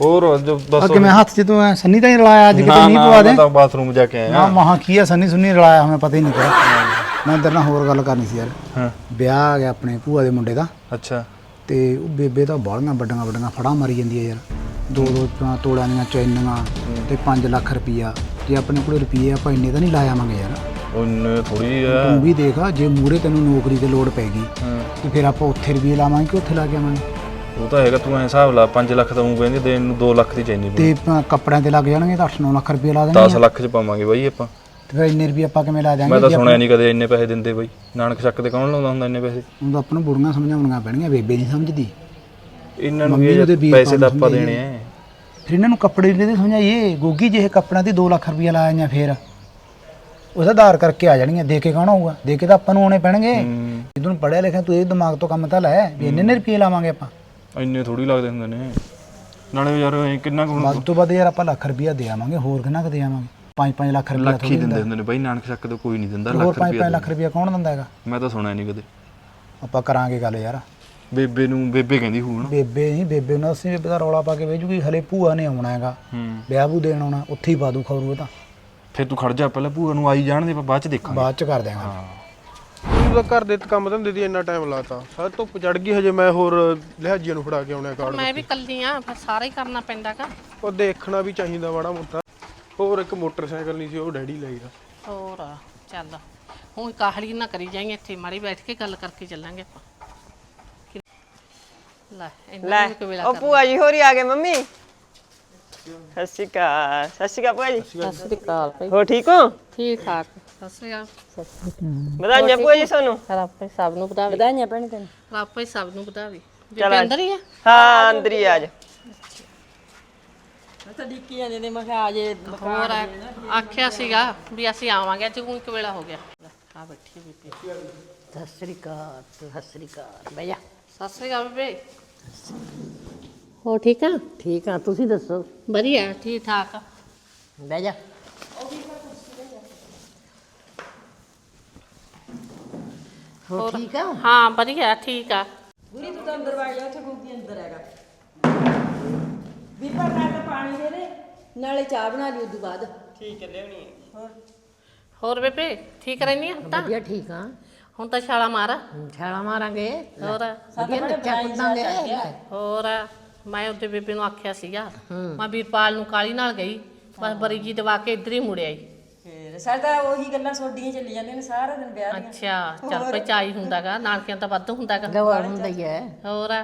ਹੋਰ ਜੋ ਦੱਸੋ। ਕਿਵੇਂ ਹੱਥ 'ਚ ਤੂੰ ਐਂ ਸੰਨੀ ਤਾਂ ਨਹੀਂ ਰਲਾਇਆ ਅੱਜ ਨਾ ਕਿਤੇ ਨਹੀਂ ਨਾ ਪਵਾ ਦੇ। ਮੈਂ ਤਾਂ ਬਾਥਰੂਮ ਜਾ ਕੇ ਨਾ ਆਇਆ ਮਹਾ ਕੀ ਆ ਸੰਨੀ ਸੁੰਨੀ ਰਲਾਇਆ ਹਮੇ ਪਤਾ ਹੀ ਨਹੀਂ ਕਰਾ ਮੈਂ ਤੇਰੇ ਨਾਲ ਹੋਰ ਗੱਲ ਕਰਨੀ ਸੀ ਯਾਰ। ਹਾਂ। ਵਿਆਹ ਆ ਗਿਆ ਆਪਣੇ ਭੂਆ ਦੇ ਮੁੰਡੇ ਦਾ। ਅੱਛਾ। ਤੇ ਉਹ ਬੇਬੇ ਤਾਂ ਬਾਹਲੀਆਂ ਵੱਡੀਆਂ ਵੱਡੀਆਂ ਫੜਾਂ ਮਾਰੀ ਜਾਂਦੀ ਹੈ ਯਾਰ। ਦੋ ਦੋ ਤਾਂ ਤੋੜਾਂ ਦੀਆਂ ਚੈਨੀਆਂ ਤੇ 5 ਲੱਖ ਰੁਪਈਆ। ਜੇ ਆਪਣੇ ਕੋਲ ਰੁਪਈਏ ਆਪਾਂ ਇੰਨੇ ਤਾਂ ਨਹੀਂ ਲਾਇਆਵਾਂਗੇ ਯਾਰ। ਉਹਨੇ ਥੋੜੀ ਆ। ਤੂੰ ਵੀ ਦੇਖ ਜੇ ਮੂਰੇ ਤੈਨੂੰ ਨੌਕਰੀ ਤੇ ਲੋੜ ਪੈ ਗਈ ਹਾਂ। ਤੇ ਫਿਰ ਆਪਾਂ ਉੱਥੇ ਰੁਪਈਏ ਲਾਵਾਂਗੇ ਕਿ ਉੱਥੇ ਲਾ ਕੇ ਆਵਾਂਗੇ? ਉਹ ਤਾਂ ਹੈਗਾ ਤੂੰ ਐ ਹਿਸਾਬ ਲਾ 5 ਲੱਖ ਤਾਂ ਉਹ ਕਹਿੰਦੇ ਦੇਣ ਨੂੰ 2 ਲੱਖ ਦੀ ਚਾਹੀਦੀ ਤੇ ਆਪਾਂ ਕੱਪੜਿਆਂ ਤੇ ਲੱਗ ਜਾਣਗੇ ਤਾਂ 8-9 ਲੱਖ ਰੁਪਈਆ ਲਾ 10 ਦੇਣਗੇ ਲੱਖ ਚ ਪਾਵਾਂਗੇ ਬਾਈ ਆਪਾਂ। ਤੇ ਫਿਰ ਇੰਨੇ ਰੁਪਈਏ ਆਪਾਂ ਕਿਵੇਂ ਲਾ ਦਿਆਂਗੇ? ਮੈਂ ਤਾਂ ਜੇ ਸੁਣਿਆ ਨਹੀਂ ਕਦੇ ਇੰਨੇ ਪੈਸੇ ਦਿੰਦੇ ਬਾਈ। ਨਾਨਕ ਸ਼ੱਕ ਤੇ ਕੌਣ ਲਾਉਂਦਾ ਹੁੰਦਾ ਇੰਨੇ ਪੈਸੇ? ਹੁਣ ਤਾਂ ਆਪਾਂ ਨੂੰ ਬੁੜੀਆਂ ਸਮਝਾਉਣੀਆਂ ਪੈਣਗੀਆਂ ਬੇਬੇ ਨਹੀਂ ਸਮਝਦੀ। ਇਹਨਾਂ ਨੂੰ ਮੰਮੀ ਵੀ ਨੂੰ ਤੇ ਇਹ ਪੈਸੇ ਤਾਂ ਆਪਾਂ। ਦੇਣੇ ਆ। ਫਿਰ ਇਹਨਾਂ ਨੂੰ ਕੱਪੜੇ ਦੇ ਦੇ ਸਮਝਾਈਏ। ਗੋਗੀ ਜਿਹੇ ਕੱਪੜਿਆਂ ਤੇ 2 ਲੱਖ ਰੁਪਈਆ ਲਾਇਆ ਫਿਰ ਉਹਦਾ ਆਧਾਰ ਕਰਕੇ ਆ ਜਾਣਗੀਆਂ। ਦੇ ਕੇ ਕੌਣ ਆਊਗਾ? ਦੇ ਕੇ ਤਾਂ ਆਪਾਂ ਨੂੰ ਆਉਣੇ ਪੈਣਗੇ। ਜਦੋਂ ਨੂੰ ਪੜਿਆ ਲਿਖਿਆ ਤੂੰ ਇਹ ਦਿਮਾਗ ਤੋਂ ਕੰਮ ਤਾਂ ਲੈ। ਵੀ ਇੰਨੇ ਇੰਨੇ ਰੁਪਏ ਲਾਵਾਂਗੇ ਆਪਾਂ। ਇੰਨੇ ਥੋੜੀ ਲੱਗਦੇ ਹੁੰਦੇ ਨੇ। ਨਾਲੇ ਯਾਰ ਇਹ ਕਿੰਨਾ ਕੁ ਹੁਣ ਵੱਧ ਤੋਂ ਵੱਧ ਯਾਰ ਆਪਾਂ ਲੱਖ ਰੁਪਈਆ ਦੇ ਆਵਾਂਗੇ ਹੋਰ ਕਿੰਨਾ ਕੁ ਦੇ ਆਵਾਂਗੇ? 5-5 ਲੱਖ ਰੁਪਈਆ ਲੱਖ ਹੀ ਦਿੰਦੇ ਹੁੰਦੇ ਨੇ ਬਾਈ ਨਾਨਕ ਸ਼ੱਕ ਤੋਂ ਕੋਈ ਨਹੀਂ ਦਿੰਦਾ ਹੋਰ ਲੱਖ 5-5 ਰੁਪਏ ਲੱਖ ਰੁਪਈਆ ਕੌਣ ਦਿੰਦਾ ਹੈਗਾ? ਮੈਂ ਤਾਂ ਸੁਣਿਆ ਨਹੀਂ ਕਦੇ। ਆਪਾਂ ਕਰਾਂਗੇ ਗੱਲ ਯਾਰ। ਬੇਬੇ ਨੂੰ ਬੇਬੇ ਕਹਿੰਦੀ ਹੂ ਨਾ। ਬੇਬੇ ਨਹੀਂ ਬੇਬੇ ਨੂੰ ਅਸੀਂ ਬੇਬੇ ਦਾ ਰੌਲਾ ਪਾ ਕੇ ਵੇਜੂਗੀ ਹਲੇ ਭੂਆ ਨੇ ਆਉਣਾ ਹੈਗਾ। ਹੂੰ। ਵਿਆਹ ਬੂ ਦੇਣ ਆਉਣਾ ਉੱਥੇ ਹੀ ਪਾ ਦੂ ਖਬਰੂ ਇਹ ਤਾਂ। ਫਿਰ ਤੂੰ ਖੜ ਜਾ ਪਹਿਲਾਂ ਭੂਆ ਨੂੰ ਆਈ ਜਾਣ ਦੇ ਆਪਾਂ ਬਾਅਦ ਚ ਦੇਖਾਂਗੇ। ਬਾਅਦ ਚ ਕਰ ਦਿਆਂਗਾ। ਉਹਦਾ ਘਰ ਦੇ ਕੰਮ ਧੰਦੇ ਦੀ ਇੰਨਾ ਟਾਈਮ ਲਾਤਾ। ਸਾਰ ਧੁੱਪ ਚੜ ਗਈ ਹਜੇ ਮੈਂ ਹੋਰ ਲਿਹਾਜੀਆਂ ਨੂੰ ਫੜਾ ਕੇ ਆਉਣਾ ਕਾਰਡ ਮੈਂ ਵੀ ਕੱਲੀ ਆ ਫਿਰ ਸਾਰਾ ਹੀ ਕਰਨਾ ਪੈਂਦਾਗਾ ਉਹ ਦੇਖਣਾ ਵੀ ਚਾਹੀਦਾ ਮਾੜਾ ਮੋਟਾ। ਹੋਰ ਇੱਕ ਮੋਟਰਸਾਈਕਲ ਨਹੀਂ ਸੀ ਉਹ ਡੈਡੀ ਲਈ ਦਾ ਹੋਰ ਚੱਲ। ਹੁਣ ਕਾਹਲੀ ਨਾ ਕਰੀ ਜਾਈਂ ਇੱਥੇ ਮਾੜੀ ਬੈਠ ਕੇ ਗੱਲ ਕਰਕੇ ਚੱਲਾਂਗੇ ਆਪਾਂ। ਕਿ- ਲੈ ਲੈ ਉਹ ਭੂਆ ਜੀ ਹੋਰੀ ਆ ਗਏ ਮੰਮੀ। ਸਤਿ ਸ਼੍ਰੀ ਅਕਾਲ ਸਤਿ ਸ਼੍ਰੀ ਅਕਾਲ ਭੂਆ ਜੀ। ਸਤਿ ਸ੍ਰੀ ਅਕਾਲ ਭਾਈ। ਹੋ ਠੀਕ ਹੋ? ਠੀਕ ਠਾਕ। ਸ੍ਰੀ ਅਕਾਲ। ਵਧਾਈਆਂ ਭੂਆ ਜੀ ਤੁਹਾਨੂੰ। ਰੱਬ ਸਭ ਨੂੰ ਵਧਾਵੇ। ਵਧਾਈਆਂ ਭੈਣ ਤੈਨੂੰ। ਰੱਬ ਸਭ ਨੂੰ ਵਧਾਵੇ। ਬੇਬੇ ਆ। ਅੰਦਰ ਹੀ ਆ? ਹਾਂ ਅੰਦਰ ਹੀ ਆ ਜਾ ਮੈਂ ਤਾਂ ਡਿੱਕੀ ਜਾਂਦੇ ਨੇ ਮੈਂ ਕਿਹਾ ਆ ਜੇ ਹੋਰ ਆਖਿਆ ਸੀਗਾ ਵੀ ਅਸੀਂ ਆਵਾਂਗੇ ਅੱਜ ਇੱਕ ਵੇਲਾ ਹੋ ਗਿਆ। ਆ ਬੈਠੀ ਬੀਬੀ। ਸਤਿ ਸ੍ਰੀ ਅਕਾਲ ਸਤਿ ਸ੍ਰੀ ਅਕਾਲ ਬਈਆ ਸਤਿ ਸ੍ਰੀ ਅਕਾਲ ਬੇਬੇ। ਹੋ ਠੀਕ ਆ? ਠੀਕ ਆ ਤੁਸੀਂ ਦੱਸੋ? ਵਧੀਆ ਠੀਕ ਠਾਕ। ਬਹਿ ਜਾ। ਹੋ ਠੀਕ ਆ? ਹਾਂ ਵਧੀਆ ਠੀਕ ਆ। ਗੁਰੀ ਤੂੰ ਤਾਂ ਅੰਦਰ ਵਗ ਜਾ ਉੱਥੇ ਗੋਗੀ ਅੰਦਰ ਹੈਗਾ। ਵੀਪਾ ਮੈਂ ਪਾਣੀ ਦੇ ਦੇ ਨਾਲੇ ਚਾਹ ਬਣਾ ਲਈ ਉਦੋਂ ਬਾਅਦ। ਠੀਕ ਹੈ ਲਿਆਉਣੀ ਹੈ। ਹੋਰ? ਬੇਬੇ ਠੀਕ ਰਹਿਨੀ ਹੁਣ ਤਾਂ? ਵਧੀਆ ਠੀਕ ਆ। ਹੁਣ ਤਾਂ ਛਾਲਾ ਮਾਰ। ਛਾਲਾ ਮਾਰਾਂਗੇ। ਹੋਰ? ਵਧੀਆ ਨੱਚਾ ਕੁੱਦਾਂਗੇ ਹੋਰ ਮੈਂ ਉਹਦੇ ਬੇਬੇ ਨੂੰ ਆਖਿਆ ਸੀਗਾ ਮੈਂ ਵੀਰਪਾਲ ਨੂੰ ਕਾਲੀ ਨਾਲ ਗਈ ਬਸ ਬਰੀ ਜੀ ਦਵਾ ਕੇ ਇੱਧਰ ਹੀ ਮੁੜ ਆਈ। ਫੇਰ ਸਾਡਾ ਉਹੀ ਗੱਲਾਂ ਸੋਡੀਆਂ ਚੱਲੀ ਜਾਂਦੀਆਂ ਨੇ ਸਾਰਾ ਦਿਨ ਵਿਆਹ ਦੀਆਂ। ਅੱਛਾ ਚੱਲ ਪਈ ਚਾਈ ਹੁੰਦਾਗਾ ਨਾਨਕਿਆਂ ਤਾਂ ਵੱਧ ਹੁੰਦਾਗਾ। ਦਵਾ ਹੁੰਦਾ ਹੀ। ਹੈ ਹੋਰ?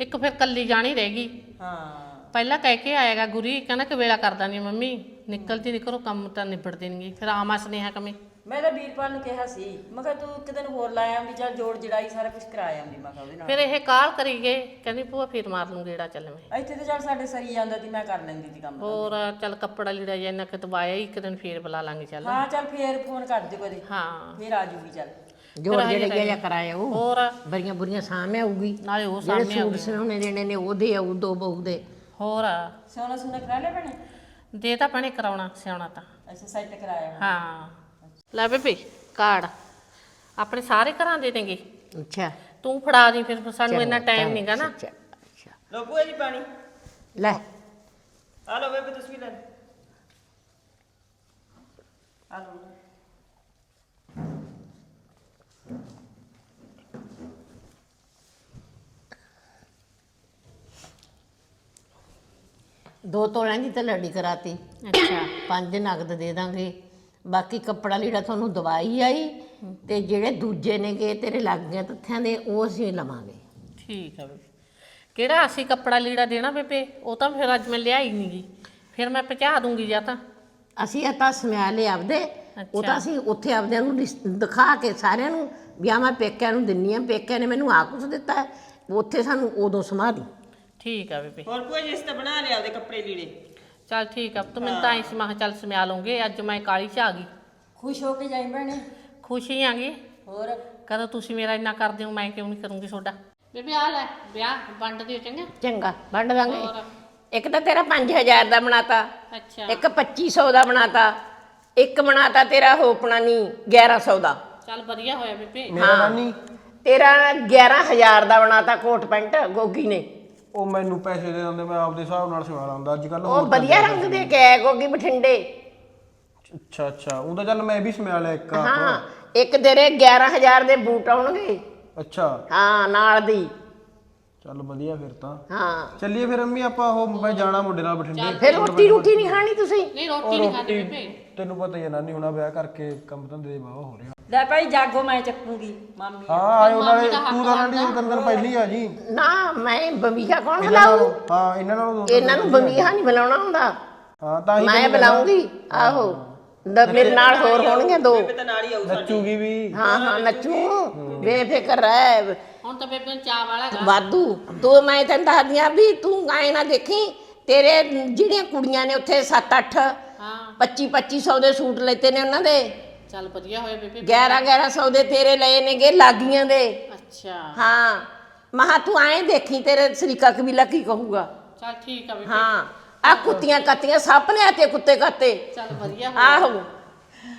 ਇੱਕ ਫਿਰ ਕੱਲੀ ਜਾਣੀ ਰਹਿ ਗਈ। ਹਾਂ। ਪਹਿਲਾਂ ਕਹਿ ਕੇ ਆਏਗਾ ਗੁਰੀ ਕਹਿੰਦਾ ਕਿ ਵੇਲਾ ਕਰਦਾ ਨਹੀਂ ਮੰਮੀ ਨਿਕਲਦੀ ਨਹੀਂ ਕਰੋ ਕੰਮ ਤਾਂ ਨਿਬੜਦੇ ਨਹੀਂ ਫਿਰ ਆਮਾ ਸੁਨੇਹਾ ਕਮੇ। ਮੈਂ ਤਾਂ ਵੀਰਪਾਲ ਨੂੰ ਕਿਹਾ ਸੀ ਮੈਂ ਕਿਹਾ ਤੂੰ ਇੱਕ ਦਿਨ ਹੋਰ ਲਾਇਆ ਵੀ ਚੱਲ ਜੋੜ ਜੜਾਈ ਸਾਰਾ ਕੁਝ ਕਰਾਇਆ ਆਂਦੀ ਮੈਂ ਕਿਹਾ ਉਹਦੇ ਨਾਲ। ਫਿਰ ਇਹ ਕਾਲ ਕਰੀ ਗਏ ਕਹਿੰਦੀ ਭੂਆ ਫਿਰ ਮਾਰ ਲੂੰ ਗੇੜਾ ਚੱਲ ਮੈਂ। ਇੱਥੇ ਤੇ ਚੱਲ ਸਾਡੇ ਸਰੀ ਜਾਂਦਾ ਸੀ ਮੈਂ ਕਰ ਲੈਂਦੀ ਸੀ ਕੰਮ ਹੋਰ ਚੱਲ ਕੱਪੜਾ ਲੀੜਾ ਜਾਂ ਇੰਨਾ ਕਿ ਦਵਾਇਆ ਹੀ ਇੱਕ ਦਿਨ ਫੇਰ ਬੁਲਾ ਲਾਂਗੇ ਚੱਲ। ਹਾਂ ਚੱਲ ਫੇਰ ਫੋਨ ਕਰ ਦਿਓ ਕਦੇ ਹਾਂ। ਫੇਰ ਆ ਜੂਗੀ ਚੱਲ। ਜੋੜ ਜਿਹੜੇ ਗਿਆ ਕਰਾਇਆ ਉਹ ਹੋਰ? ਬਰੀਆਂ ਬੁਰੀਆਂ ਸਾਹਮਣੇ ਆਊਗੀ। ਨਾਲੇ ਉਹ ਸਾਹਮਣੇ ਸੂਟ ਦੇਣੇ ਨੇ ਉਹਦੇ ਆਊ ਦੋ ਬਹੂ ਦੇ। ਹੋਰ ਸੋਨਾ ਸੁਨਾ ਕਰਾ ਲਿਆ ਭੈਣੇ? ਦੇ ਤਾਂ ਪਣੇ ਕਰਾਉਣਾ ਸਿਆਉਣਾ ਤਾਂ। ਅੱਛਾ ਸੈੱਟ ਕਰਾਇਆ ਹਾਂ। ਲੈ ਬੇਬੇ ਕਾਰਡ। ਆਪਣੇ ਸਾਰੇ ਘਰਾਂ ਦੇ ਦੇਂਗੇ। ਅੱਛਾ। ਤੂੰ ਫੜਾ ਦੀ ਫਿਰ ਸਾਨੂੰ ਇੰਨਾ ਟਾਈਮ ਨਹੀਂਗਾ ਨਾ। ਅੱਛਾ ਅੱਛਾ। ਲੋ ਭੂਆ ਜੀ ਪਾਣੀ। ਲੈ। ਆ ਲਓ ਬੇਬੇ ਤੁਸੀਂ ਵੀ ਲੈ। ਆ ਲਓ। ਦੋ ਤੋਲਿਆਂ ਦੀ ਤਾਂ ਲੜੀ ਕਰਾਤੀ। ਅੱਛਾ। ਪੰਜ ਨਗਦ ਦੇ ਦਾਂਗੇ। ਬਾਕੀ ਕੱਪੜਾ ਲੀੜਾ ਤੁਹਾਨੂੰ ਦਵਾਈ ਆਈ ਤੇ ਜਿਹੜੇ ਦੂਜੇ ਨੇਗੇ ਤੇਰੇ ਲੱਗ ਗਏ ਤੱਥਿਆਂ ਦੇ ਉਹ ਅਸੀਂ ਲਵਾਂਗੇ। ਠੀਕ ਆ ਬੇਬੇ। ਕਿਹੜਾ ਅਸੀਂ ਕੱਪੜਾ ਲੀੜਾ ਦੇਣਾ ਬੇਬੇ? ਉਹ ਤਾਂ ਫਿਰ ਅੱਜ ਮੈਂ ਲਿਆਈ ਨਹੀਂ ਗੀ। ਫਿਰ ਮੈਂ ਪਹੁੰਚਾ ਦੂੰਗੀ ਜਾਂ ਤਾਂ। ਅਸੀਂ ਇਹ ਤਾਂ ਸਮਿਆਲੇ ਆਪਦੇ। ਉਹ ਤਾਂ ਅਸੀਂ ਉੱਥੇ ਆਪਦਿਆਂ ਨੂੰ ਲਿਸ- ਦਿਖਾ ਕੇ ਸਾਰਿਆਂ ਨੂੰ ਵੀ ਆਹ ਮੈਂ ਪੇਕਿਆਂ ਨੂੰ ਦਿੰਨੀ ਆ। ਪੇਕਿਆਂ ਨੇ ਮੈਨੂੰ ਆ ਕੁਛ ਦਿੱਤਾ। ਹੈ। ਉੱਥੇ ਸਾਨੂੰ ਉਦੋਂ ਸੰਭਾਲੀ। ਠੀਕ ਆ ਬੇਬੇ। ਹੋਰ ਭੂਆ ਜੀ ਇਸ ਤਾਂ ਬਣਾ ਲਿਆ ਉਹਦੇ ਕੱਪੜੇ ਲੀੜੇ। ਚੱਲ ਠੀਕ ਆ ਤੂੰ ਮੈਨੂੰ ਤਾਂ ਇਸ ਮਾਹ ਚੱਲ ਸਮਿਆ ਲਵਾਂਗੇ ਅੱਜ ਮੈਂ ਕਾਲੀ ਚ ਆ ਗਈ। ਖੁਸ਼ ਹੋ ਕੇ ਜਾਈ ਭੈਣੇ। ਖੁਸ਼ੀ ਆਂਗੀ। ਹੋਰ? ਕਦੋਂ ਤੁਸੀਂ ਮੇਰਾ ਇੰਨਾ ਕਰਦੇ ਹੋ ਮੈਂ ਕਿਉਂ ਨਹੀਂ ਕਰੂੰਗੀ ਤੁਹਾਡਾ? ਬੇਬੇ ਆ ਲੈ ਵਿਆਹ ਵੰਡ ਦਿਓ ਚੰਗਾ? ਚੰਗਾ ਵੰਡ ਦਾਂਗੇ। ਹੋਰ? ਇੱਕ ਤਾਂ ਤੇਰਾ 5000 ਦਾ ਬਣਾਤਾ ਅੱਛਾ। ਇੱਕ 2500 ਦਾ ਬਣਾਤਾ ਇੱਕ ਬਣਾਤਾ ਤੇਰਾ ਹੋਪਣਾ ਨਹੀਂ 1100 ਦਾ। ਚੱਲ ਵਧੀਆ ਹੋਇਆ ਬੇਬੇ। ਹਾਂ। ਤੇਰਾ 11000 ਦਾ ਬਣਾਤਾ ਕੋਟ ਪੈਂਟ ਗੋਗੀ ਨੇ। ਉਹ ਮੈਨੂੰ ਪੈਸੇ ਦੇ ਦਿੰਦੇ ਮੈਂ ਆਪਦੇ ਹਿਸਾਬ ਨਾਲ ਸਵਾ ਲਾਂਦਾ ਅੱਜ ਕੱਲ ਉਹ ਵਧੀਆ ਰੰਗ ਦੇ ਕੇ ਆਇਆ ਗੋਗੀ ਬਠਿੰਡੇ। ਅੱਛਾ ਅੱਛਾ ਉਹਦਾ ਚੱਲ ਮੈਂ ਵੀ ਸਮਿਆ ਲਿਆ ਇੱਕ ਹਾਂ ਆਪ ਇੱਕ ਤੇਰੇ 11000 ਦੇ ਬੂਟ ਆਉਣਗੇ। ਅੱਛਾ। ਹਾਂ ਨਾਲ ਦੀ। ਚੱਲ ਵਧੀਆ ਫਿਰ ਤਾਂ। ਹਾਂ। ਚੱਲੀਏ ਫਿਰ ਅੰਮੀ ਆਪਾਂ ਉਹ ਮੈਂ ਜਾਣਾ ਮੁੰਡੇ ਨਾਲ ਬਠਿੰਡੇ। ਫਿਰ ਰੋਟੀ ਰੋਟੀ ਨਹੀਂ ਖਾਣੀ ਤੁਸੀਂ? ਨਹੀਂ ਰੋਟੀ ਨਹੀਂ ਖਾਣੀ ਬੇਬੇ। ਤੈਨੂੰ ਪਤਾ ਹੀ ਹੈ ਨਾਨੀ ਹੁਣਾ ਵਿਆਹ ਕਰਕੇ ਕੰਮ ਧੰਦੇ ਦੇ ਵਾਹ ਹੋ ਰਿਹਾ। ਲੈ ਭਾਈ ਜਾਗੋ ਮੈਂ ਚੱਕੂਗੀ ਮਾਮੀ ਹਾਂ ਆਇਓ ਨਾਲੇ ਤੂੰ ਤਾਂ ਨਾਨੀ ਉਹ ਦਿਨ ਪਹਿਲੀ ਆ ਜੀ। ਨਾ ਮੈਂ ਬੰਬੀਹਾ ਕੌਣ ਇਹਨਾਂ ਨਾਲੋਂ ਹਾਂ ਇਹਨਾਂ ਨਾਲੋਂ ਦੋ ਇਹਨਾਂ ਨੂੰ ਬੰਬੀਹਾ ਨਹੀਂ ਬੁਲਾਉਣਾ ਹੁੰਦਾ। ਹਾਂ ਤਾਂ ਹੀ ਮੈਂ ਤੈਨੂੰ ਬੁਲਾਉਂਗੀ ਆਹੋ। ਦ- ਮੇਰੇ ਨਾਲ ਹੋਰ ਹੋਣਗੇ ਦੋ। ਤੇ ਨਾਲ ਹੀ ਆਊ ਸਾਡੇ। ਨੱਚੂਗੀ ਵੀ। ਹਾਂ ਹਾਂ ਨੱਚੂ। ਬੇਫਿਕਰ ਰਹਿ। ਹੁਣ ਤਾਂ ਬੇਬੇ ਨੂੰ ਚਾਹ ਵਾਲਾ ਗਾ ਵਾਧੂ। ਤੂੰ ਮੈਂ ਤੈਨੂੰ ਦੱਸਦੀ ਆ ਵੀ ਤੂੰ ਗਾਏ ਨਾ ਦੇਖੀ ਤੇਰੇ ਜਿਹੜੀਆਂ ਕੁੜੀਆਂ ਨੇ ਉੱਥੇ 7-8 ਹਾਂ। 25-2500 ਦੇ ਸੂਟ ਲੈਤੇ ਨੇ ਉਹਨਾਂ ਦੇ। ਚੱਲ ਵਧੀਆ ਹੋਇਆ ਬੇਬੇ 11-1100 ਦੇ ਤੇਰੇ ਲਏ ਨੇਗੇ ਲਾਗੀਆਂ ਦੇ। ਅੱਛਾ। ਹਾਂ। ਮਹਾ ਤੂੰ ਆਏ ਦੇਖੀ ਤੇਰੇ ਸਰੀਕਾ ਕਬੀਲਾ ਕੀ ਕਹੂਗਾ? ਚੱਲ ਠੀਕ ਆ ਬੇਬੇ। ਹਾਂ। ਆ ਕੁੱਤੀਆਂ ਕੱਤੀਆਂ ਸੱਪ ਲਿਆਤੇ ਕੁੱਤੇ ਕੱਤੇ। ਚੱਲ ਵਧੀਆ ਹੋਇਆ। ਆਹੋ।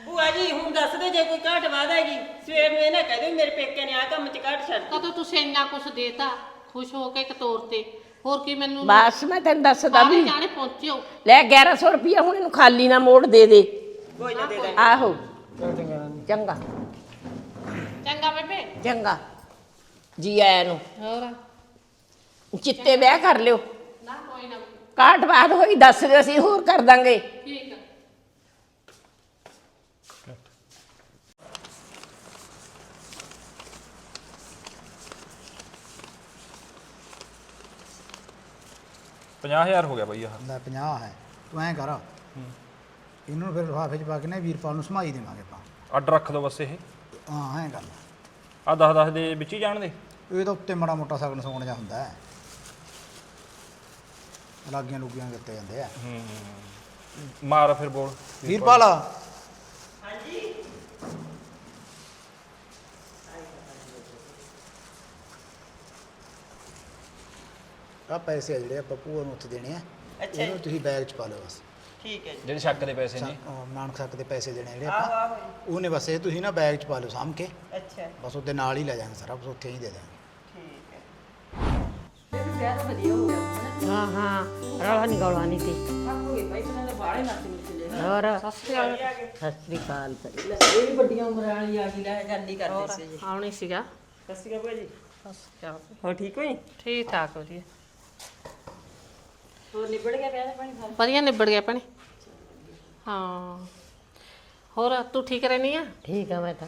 ਭੂਆ ਜੀ ਹੁਣ ਦੱਸ ਦੇ ਜੇ ਕੋਈ ਘਾਟ ਵਾਧ ਹੈਗੀ ਸਵੇਰ ਨੂੰ ਇਹ ਨਾ ਕਹਿ ਦਿਓ ਮੇਰੇ ਪੇਕੇ ਨੇ ਆ ਕੰਮ ਚ ਘਾਟ ਛੱਡ ਕਦੋਂ ਤੁਸੀਂ ਇੰਨਾ ਕੁਝ ਦੇਤਾ? ਖੁਸ਼ ਹੋ ਕੇ ਇੱਕ ਤੌਰ ਤੇ। ਹੋਰ ਕੀ ਮੈਨੂੰ ਬਸ ਮੈਂ ਤੈਨੂੰ ਦੱਸਦਾ ਸਾਰੇ ਵੀ। ਜਾਣੇ ਪਹੁੰਚਿਓ। ਲੈ 1100 ਰੁਪਇਆ ਹੁਣ ਇਹਨੂੰ ਖਾਲੀ ਨਾ ਮੋੜ ਦੇ ਦੇ। ਕੋਈ ਨਾ ਦੇ ਦੇ। ਆਹੋ। ਚੰਗਾ ਚੰਗਾ ਬੇਬੇ ਚੰਗਾ ਜੀ ਆਇਆਂ ਨੂੰ ਹੋਰ ਚਿੱਤੇ ਵਿਆਹ ਕਰ ਲਿਓ ਨਾ ਕੋਈ ਨਾ ਕਾਟ ਬਾਅਦ ਹੋਈ ਦੱਸ ਦਿਓ ਅਸੀਂ ਹੋਰ ਕਰ ਦਾਂਗੇ ਠੀਕ ਆ ਪੰਜਾਹ ਹਜ਼ਾਰ ਹੋ ਗਿਆ ਬਈ ਆਹ ਲੈ 50 ਹੈ ਤੂੰ ਐਂ ਕਰ ਇਹਨਾਂ ਨੂੰ ਫਿਰ ਲਿਫਾਫੇ 'ਚ ਪਾ ਕੇ ਨਾ ਵੀਰਪਾਲ ਨੂੰ ਸਮਾਈ ਦੇਵਾਂਗੇ ਆਪਾਂ। ਅੱਡ ਰੱਖ ਦੋ ਬਸ ਇਹ। ਹਾਂ ਐਂ ਕਰ ਆ 10 10 ਦੇ ਵਿੱਚ ਹੀ ਜਾਣ ਦੇ ਇਹ ਤਾਂ ਉੱਤੇ ਮਾੜਾ ਮੋਟਾ ਸਗਨ ਸੌਣ ਜਾ ਹੁੰਦਾ ਹੈ। ਲਾਗੀਆਂ ਲੁਗੀਆਂ ਕਿੱਤੇ ਜਾਂਦੇ ਆ। ਮਾਰ ਫਿਰ ਬੋਲ। ਵੀਰਪਾਲ। ਆ ਪੈਸੇ ਆ ਜਿਹੜੇ ਆਪਾਂ ਭੂਆ ਨੂੰ ਉੱਥੇ ਦੇਣੇ ਆ। ਅੱਛਾ। ਇਹਨੂੰ ਤੁਸੀਂ ਬੈਗ 'ਚ ਪਾ ਲਓ ਬਸ। ਠੀਕ ਹੈ ਜੀ। ਜਿਹੜੇ ਸ਼ੱਕ ਦੇ ਪੈਸੇ ਨੇ। ਉਹ ਨਾਨਕ ਸੱਕ ਦੇ ਪੈਸੇ ਦੇਣੇ ਜਿਹੜੇ ਆਹੋ ਆਪਾਂ। ਆਹੋ ਉਹਨੇ ਬਸ ਇਹ ਤੁਸੀਂ ਨਾ ਬੈਗ 'ਚ ਪਾ ਲਓ ਸਾਂਭ ਕੇ। ਅੱਛਾ। ਬਸ ਉਹਦੇ ਨਾਲ ਹੀ ਲੈ ਜਾਵਾਂਗੇ ਸਾਰਾ ਬਸ ਉੱਥੇ ਹੀ ਦੇ ਦਾਂਗੇ ਠੀਕ ਹੈ। ਵਿਆਹ ਤਾਂ ਵਧੀਆ ਹੋ ਗਿਆ ਹਾਂ ਹਾਂ ਰੌਲਾ ਨਹੀਂ ਗੌਲਾ ਨਹੀਂ ਤੇ। ਥੱਕੋਗੇ ਭਾਈ ਉਹਨਾਂ ਦੇ ਬਾਹਲੇ ਨੱਚ ਮਿੱਚਲੇ ਹੋਰ ਸਤਿ ਸ੍ਰੀ ਅਕਾਲ ਭਾਈ ਇਹ ਵੀ ਵੱਡੀਆਂ ਉਮਰਾਂ ਵਾਲੀ ਆ ਗਈ ਲੈ ਗੱਲ ਕਰਦੇ ਸੀ ਜੀ। ਆਉਣੀ ਸੀਗਾ। ਸਤਿ ਸ਼੍ਰੀ ਅਕਾਲ ਭੂਆ ਜੀ। ਬਸ ਚੱਲ ਹੋ ਠੀਕ ਹੋਈ ਠੀਕ ਠਾਕ ਵਧੀਆ। ਹੋਰ ਨਿਬੜ ਗਿਆ ਵਿਆਹ ਦਾ ਪਾਣੀ ਸਾਰਾ? ਵਧੀਆ ਨਿਬੜ ਗਿਆ ਭੈਣੇ ਹਾਂ। ਹੋਰ ਤੂੰ ਠੀਕ ਰਹਿਨੀ ਆ? ਠੀਕ ਆ ਮੈਂ ਤਾਂ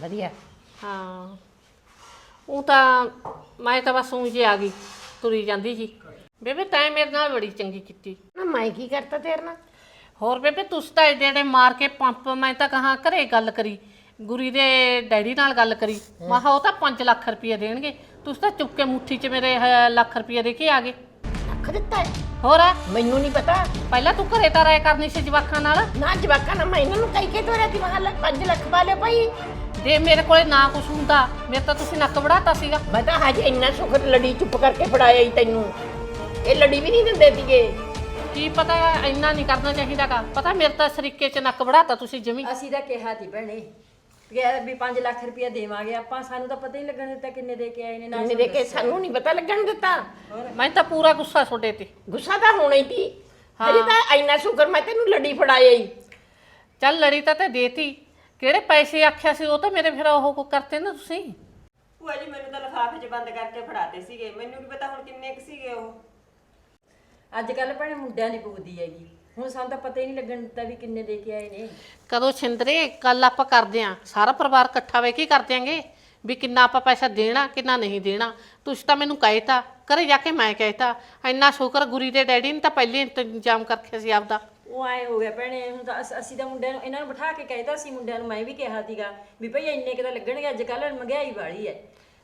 ਵਧੀਆ। ਹਾਂ। ਉਹ ਤਾਂ ਮੈਂ ਤਾਂ ਬਸ ਉਂਝ ਹੀ ਆ ਗਈ ਤੁਰੀ ਜਾਂਦੀ ਜੀ ਬੇਬੇ ਤੈਂ ਮੇਰੇ ਨਾਲ ਬੜੀ ਚੰਗੀ ਕੀਤੀ। ਨਾ ਮੈਂ ਕੀ ਕਰਤਾ ਤੇਰੇ ਨਾਲ? ਹੋਰ ਬੇਬੇ ਤੁਸੀਂ ਤਾਂ ਏਡੇ ਏਡੇ ਮਾਰ ਕੇ ਪੰਪ ਮੈਂ ਤਾਂ ਕਹਾਂ ਘਰੇ ਗੱਲ ਕਰੀ ਗੁਰੀ ਦੇ ਡੈਡੀ ਨਾਲ ਗੱਲ ਕਰੀ। ਮੈਂ ਕਿਹਾ ਉਹ ਤਾਂ 5 ਲੱਖ ਰੁਪਏ ਦੇਣਗੇ ਤੁਸੀਂ ਤਾਂ ਚੁੱਕ ਕੇ ਮੁੱਠੀ 'ਚ ਮੇਰੇ ਲੱਖ ਰੁਪਏ ਦੇ ਕੇ ਆ ਗਏ। ਰੱਖ ਦਿੱਤਾ ਹੈ। ਹੋਰ ਮੈਨੂੰ ਨਹੀਂ ਪਤਾ। ਪਹਿਲਾਂ ਤੂੰ ਘਰੇ ਤਾਂ ਰਾਇ ਕਰਨੀ ਸੀ ਜਵਾਕਾਂ ਨਾਲ। ਨਾ ਜਵਾਕਾਂ ਨਾ ਮੈਂ ਇਹਨਾਂ ਨੂੰ ਕਈ ਕੇ ਤੋਰਿਆ ਤੀ ਮਹੱਲਾ 5 ਲੱਖ ਵਾਲੇ ਭਾਈ। ਜੇ ਮੇਰੇ ਕੋਲੇ ਨਾ ਕੁਛ ਹੁੰਦਾ ਮੇਰੇ ਤਾਂ ਤੁਸੀਂ ਨੱਕ ਵੜਾਤਾ ਸੀਗਾ। ਮੈਂ ਤਾਂ ਹਜੇ ਇੰਨਾ ਸੁਖ ਲੜੀ ਚੁੱਪ ਕਰਕੇ ਫੜਾਇਆ ਹੀ ਤੈਨੂੰ। ਇਹ ਲੜੀ ਵੀ ਨਹੀਂ ਦਿੰਦੇ ਸੀਗੇ। ਕੀ ਪਤਾ ਇੰਨਾ ਨਹੀਂ ਕਰਨਾ ਚਾਹੀਦਾਗਾ। ਪਤਾ ਮੇਰੇ ਤਾਂ ਸਰੀਕੇ 'ਚ ਨੱਕ ਵੜਾਤਾ ਤੁਸੀਂ ਜਮੀ ਅਸੀਂ ਤਾਂ ਕਿਹਾ ਸੀ ਭੈਣੇ ਕਿ ਵੀ 5 ਲੱਖ ਰੁਪਇਆ ਦੇਵਾਂਗੇ ਆਪਾਂ ਸਾਨੂੰ ਤਾਂ ਪਤਾ ਹੀ ਲੱਗਣ ਦਿੱਤਾ ਕਿੰਨੇ ਦੇ ਕੇ ਆਏ ਨੇ ਨਾ ਇੰਨੇ ਦੇ ਕੇ ਸਾਨੂੰ ਨਹੀਂ ਪਤਾ ਲੱਗਣ ਦਿੱਤਾ। ਮੈਂ ਤਾਂ ਪੂਰਾ ਗੁੱਸਾ ਛੋਡੇ ਤੇ। ਗੁੱਸਾ ਤਾਂ ਹੋਣਾ ਹੀ ਸੀ। ਹਜੇ ਤਾਂ ਇੰਨਾ ਸ਼ੁਕਰ ਮੈਂ ਤੈਨੂੰ ਲੜੀ ਫੜਾਇਆ ਹੀ ਚੱਲ ਲੜੀ ਤਾਂ ਤੇ ਦੇਤੀ। ਕਿਹੜੇ ਪੈਸੇ ਆਖਿਆ ਸੀ ਉਹ ਤਾਂ ਮੇਰੇ ਫਿਰ ਉਹ ਕੋ ਕਰਤੇ ਨਾ ਤੁਸੀਂ। ਭੂਆ ਜੀ ਮੈਨੂੰ ਤਾਂ ਲਿਫਾਫੇ 'ਚ ਬੰਦ ਕਰਕੇ ਫੜਾਤੇ ਸੀਗੇ। ਮੈਨੂੰ ਕੀ ਪਤਾ ਹੁਣ ਕਿੰਨੇ ਕੁ ਸੀਗੇ ਉਹ। ਅੱਜ ਕੱਲ ਭੈਣੇ ਮੁੰਡਿਆਂ ਦੀ ਪੁੱਗਦੀ ਹੈਗੀ। ਹੁਣ ਸਾਨੂੰ ਤਾਂ ਪਤਾ ਹੀ ਨਹੀਂ ਲੱਗਣ ਦਿੱਤਾ ਵੀ ਕਿੰਨੇ ਦੇ ਕੇ ਆਏ ਨੇ। ਕਦੋਂ ਛਿੰਦਰੇ ਕੱਲ ਆਪਾਂ ਕਰਦੇ ਆਂ ਸਾਰਾ ਪਰਿਵਾਰ ਇਕੱਠਾ ਵੇ ਕੀ ਕਰ ਦਿਆਂਗੇ ਵੀ ਕਿੰਨਾ ਆਪਾਂ ਪੈਸਾ ਦੇਣਾ ਕਿੰਨਾ ਨਹੀਂ ਦੇਣਾ। ਤੁਸੀਂ ਤਾਂ ਮੈਨੂੰ ਕਹਿਤਾ ਘਰੇ ਜਾ ਕੇ ਮੈਂ ਕਹਿਤਾ ਇੰਨਾ ਸ਼ੁਕਰ ਗੁਰੀ ਦੇ ਡੈਡੀ ਨੇ ਤਾਂ ਪਹਿਲੇ ਇੰਤਜ਼ਾਮ ਕਰਕੇ ਸੀ ਆਪਦਾ। ਉਹ ਆਏ ਹੋ ਗਿਆ ਭੈਣੇ ਹੁਣ ਤਾਂ ਅਸ- ਅਸੀਂ ਤਾਂ ਮੁੰਡਿਆਂ ਨੂੰ ਇਹਨਾਂ ਨੂੰ ਬਿਠਾ ਕੇ ਕਹਿਤਾ ਸੀ ਮੁੰਡਿਆਂ ਨੂੰ ਮੈਂ ਵੀ ਕਿਹਾ ਸੀਗਾ ਵੀ ਭਈ ਇੰਨੇ ਕਿ ਤਾਂ ਲੱਗਣਗੇ ਅੱਜ ਕੱਲ ਮਹਿੰਗਾਈ ਵਾਲੀ ਹੈ।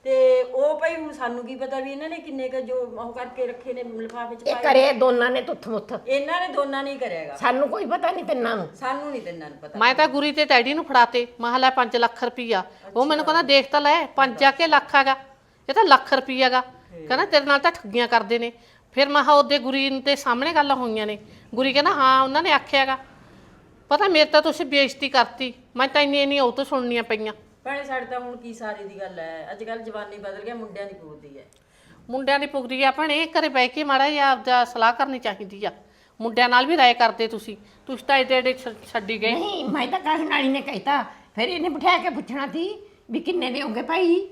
ਤੇ ਉਹ ਭਈ ਹੁਣ ਸਾਨੂੰ ਕੀ ਪਤਾ ਵੀ ਇਹਨਾਂ ਨੇ ਕਿੰਨੇ ਕ ਜੋ ਉਹ ਕਰਕੇ ਰੱਖੇ ਨੇ ਲਿਫਾਫੇ ਚ ਇਹ ਪਾਏ ਕਰੇ ਦੋਨਾਂ ਨੇ ਤੁੱਥ ਮੁੱਥ। ਇਹਨਾਂ ਨੇ ਦੋਨਾਂ ਨੇ ਹੀ ਕਰਿਆਗਾ। ਸਾਨੂੰ ਕੋਈ ਪਤਾ ਨਹੀਂ ਤਿੰਨਾਂ ਨੂੰ। ਸਾਨੂੰ ਨਹੀਂ ਤਿੰਨਾਂ ਨੂੰ ਪਤਾ। ਮੈਂ ਤਾਂ ਗੁਰੀ ਤੇ ਡੈਡੀ ਨੂੰ ਫੜਾਤੇ। ਮੈਂ ਲੈ 5 ਲੱਖ ਰੁਪਈਆ। ਉਹ ਮੈਨੂੰ ਕਹਿੰਦਾ ਦੇਖ ਤਾਂ ਲੈ 5 ਆ ਕੇ ਲੱਖ ਹੈਗਾ। ਇਹ ਤਾਂ ਲੱਖ ਰੁਪਈਆਗਾ ਕਹਿੰਦਾ ਤੇਰੇ ਨਾਲ ਤਾਂ ਠੱਗੀਆਂ ਕਰਦੇ ਨੇ। ਫਿਰ ਮੈਂ ਕਿਹਾ ਉਹਦੇ ਗੁਰੀ ਦੇ ਸਾਹਮਣੇ ਗੱਲਾਂ ਹੋਈਆਂ ਨੇ। ਗੁਰੀ ਕਹਿੰਦਾ ਹਾਂ ਉਹਨਾਂ ਨੇ ਆਖਿਆਗਾ ਪਤਾ ਮੇਰੇ ਤਾਂ ਤੁਸੀਂ ਬੇਇੱਜ਼ਤੀ ਕਰਤੀ। ਮੈਂ ਤਾਂ ਇੰਨੀ ਇੰਨੀ ਉਹ ਤੋਂ ਸੁਣਨੀਆਂ ਪਈਆਂ। ਭੈਣੇ ਸਾਡੇ ਤਾਂ ਹੁਣ ਕੀ ਸਾਰੀ ਦੀ ਗੱਲ ਹੈ। ਅੱਜ ਕੱਲ ਜਵਾਨੀ ਬਦਲ ਗਿਆ ਮੁੰਡਿਆਂ ਦੀ ਪੁੱਗਦੀ ਹੈ। ਮੁੰਡਿਆਂ ਦੀ ਪੁਗਰੀ ਆ ਭਣੇ ਘਰੇ ਬਹਿ ਕੇ ਮਾੜਾ ਜਿਹਾ ਆਪਦਾ ਸਲਾਹ ਕਰਨੀ ਚਾਹੀਦੀ ਆ। ਮੁੰਡਿਆਂ ਨਾਲ ਵੀ ਰਾਏ ਕਰਦੇ ਤੁਸੀਂ। ਤੁਸੀਂ ਤਾਂ ਏਡੇ ਛ- ਛੱਡੀ ਗਏ। ਨਹੀਂ ਮੈਂ ਤਾਂ ਕਹਿਣ ਵਾਲੀ ਨੇ ਕਹਿਤਾ। ਫਿਰ ਇਹਨੇ ਬਿਠਾ ਕੇ ਪੁੱਛਣਾ ਸੀ ਵੀ ਕਿੰਨੇ ਦੇਓਗੇ ਭਾਈ?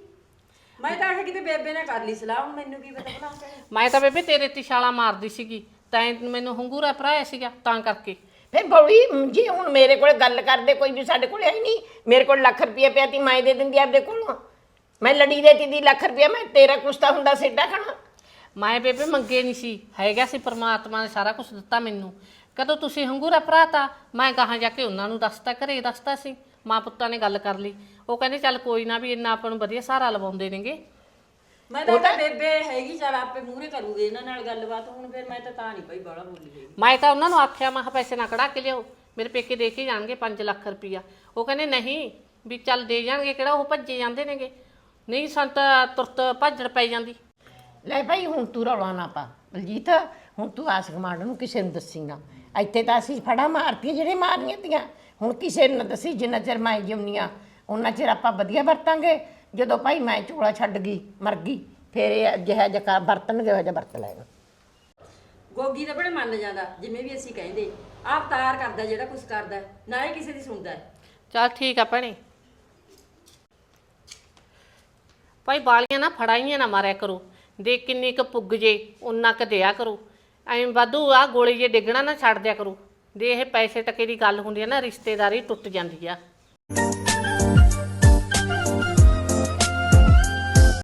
ਮੈਂ ਤਾਂ ਆਖਿਆ ਕਿਤੇ ਬੇਬੇ ਨੇ ਕਰ ਲਈ ਸਲਾਹ ਹੁਣ ਮੈਨੂੰ ਕੀ ਪਤਾ ਭਲਾ ਮੈਂ ਤਾਂ ਬੇਬੇ ਤੇਰੇ ਤੇ ਛਾਲਾ ਮਾਰਦੀ ਸੀਗੀ। ਤੈਂ ਮੈਨੂੰ ਹੰਗੂਰਾ ਭਰਾਇਆ ਸੀਗਾ ਤਾਂ ਕਰਕੇ। ਫਿਰ ਬੌੜੀ ਜੀ, ਹੁਣ ਮੇਰੇ ਕੋਲ ਗੱਲ ਕਰਦੇ, ਕੋਈ ਵੀ ਸਾਡੇ ਕੋਲ ਹੈ ਹੀ ਨਹੀਂ। ਮੇਰੇ ਕੋਲ ਲੱਖ ਰੁਪਏ ਪਿਆ ਤੀ, ਮੈਂ ਦੇ ਦਿੰਦੀ ਆਪਦੇ ਕੋਲੋਂ। ਮੈਂ ਲੜੀ ਦੇਤੀ ਦੀ ਲੱਖ ਰੁਪਏ, ਮੈਂ ਤੇਰਾ ਕੁਛ ਤਾਂ ਹੁੰਦਾ ਸਿੱਧਾ ਖਾਣਾ। ਮੈਂ ਬੇਬੇ ਮੰਗੇ ਨਹੀਂ ਸੀ। ਹੈਗਾ ਸੀ ਪ੍ਰਮਾਤਮਾ ਨੇ ਸਾਰਾ ਕੁਝ ਦਿੱਤਾ ਮੈਨੂੰ। ਕਦੋਂ ਤੁਸੀਂ ਹੰਗੂਰਾ ਭਰਾਤਾ? ਮੈਂ ਕਹਾਂ ਜਾ ਕੇ ਉਹਨਾਂ ਨੂੰ ਦੱਸਤਾ, ਘਰੇ ਦੱਸਤਾ ਸੀ। ਮਾਂ ਪੁੱਤਾਂ ਨੇ ਗੱਲ ਕਰ ਲਈ। ਉਹ ਕਹਿੰਦੇ, ਚੱਲ ਕੋਈ ਨਾ ਵੀ ਇੰਨਾ ਆਪਾਂ ਨੂੰ ਵਧੀਆ ਸਹਾਰਾ ਲਵਾਉਂਦੇ ਨੇਗੇ। ਮੈਂ ਤਾਂ ਆਖਿਆ ਬੇਬੇ ਹੈਗੀ ਚੱਲ ਆਪੇ ਮੂਹਰੇ ਕਰੂਗੇ ਇਹਨਾਂ ਨਾਲ ਗੱਲਬਾਤ ਹੁਣ ਫਿਰ ਮੈਂ ਤਾਂ ਤਾਂ ਨਹੀਂ ਭਾਈ ਬਾਲਾ ਬੋਲੀ ਮੈਂ ਤਾਂ ਉਹਨਾਂ ਨੂੰ ਆਖਿਆ ਮੈਂ ਕਿਹਾ ਪੈਸੇ ਨਾ ਕਢਾ ਕੇ ਲਿਓ ਮੇਰੇ ਪੇਕੇ ਦੇ ਕੇ ਜਾਣਗੇ 5 ਲੱਖ ਰੁਪਈਆ। ਉਹ ਕਹਿੰਦੇ ਨਹੀਂ ਵੀ ਚੱਲ ਦੇ ਜਾਣਗੇ ਕਿਹੜਾ ਉਹ ਭੱਜੇ ਜਾਂਦੇ ਨੇਗੇ। ਨਹੀਂ ਸੰਤ ਤੁਰਤ ਭੱਜੜ ਪੈ ਜਾਂਦੀ। ਲੈ ਭਾਈ ਹੁਣ ਤੂੰ ਰੌਲਾ ਨਾ ਪਾ। ਬਲਜੀਤ ਹੁਣ ਤੂੰ ਆਸ ਗਮਾਂਡ ਨੂੰ ਕਿਸੇ ਨੂੰ ਦੱਸੀ ਨਾ ਇੱਥੇ ਤਾਂ ਅਸੀਂ ਫੜਾ ਮਾਰਤੀਆਂ ਜਿਹੜੇ ਮਾਰਨੀਆਂ ਤੀਆਂ। ਹੁਣ ਕਿਸੇ ਨੂੰ ਨਾ ਦੱਸੀ ਜਿੰਨਾ ਚਿਰ ਮੈਂ ਜਿਉਨੀ ਆ ਉਹਨਾਂ ਚਿਰ ਆਪਾਂ ਵਧੀਆ ਵਰਤਾਂਗੇ। ਜਦੋਂ ਭਾਈ ਮੈਂ ਝੋਲਾ ਛੱਡ ਗਈ ਮਰ ਗਈ ਫਿਰ ਇਹ ਜਿਹੜਾ ਜਿਹਾ ਵਰਤਣਗੇ ਉਹ ਜਿਹਾ ਵਰਤ ਲੈਣ। ਗੋਗੀ ਤਾਂ ਬੜੇ ਮੰਨ ਜਾਂਦਾ ਜਿਵੇਂ ਵੀ ਅਸੀਂ ਕਹਿੰਦੇ ਆਪ ਤਾਰ ਕਰਦਾ ਜਿਹੜਾ ਕੁਝ ਕਰਦਾ ਨਾ ਹੀ ਕਿਸੇ ਦੀ ਸੁਣਦਾ। ਹੈ। ਚੱਲ ਠੀਕ ਆ ਭੈਣੇ। ਭਾਈ ਬਾਲੀਆਂ ਨਾ ਫੜਾਈਆਂ ਨਾ ਮਾਰਿਆ ਕਰੋ ਦੇ ਕਿੰਨੀ ਕੁ ਪੁੱਗ ਜੇ ਉਨਾ ਕੁ ਦਿਆ ਕਰੋ। ਐਵੇਂ ਵਾਧੂ ਆ ਗੋਲੀ ਜੇ ਡਿੱਗਣਾ ਨਾ ਛੱਡ ਦਿਆ ਕਰੋ। ਦੇ ਇਹ ਪੈਸੇ ਟਕੇ ਦੀ ਗੱਲ ਹੁੰਦੀ ਆ ਨਾ ਰਿਸ਼ਤੇਦਾਰੀ ਟੁੱਟ ਜਾਂਦੀ ਆ।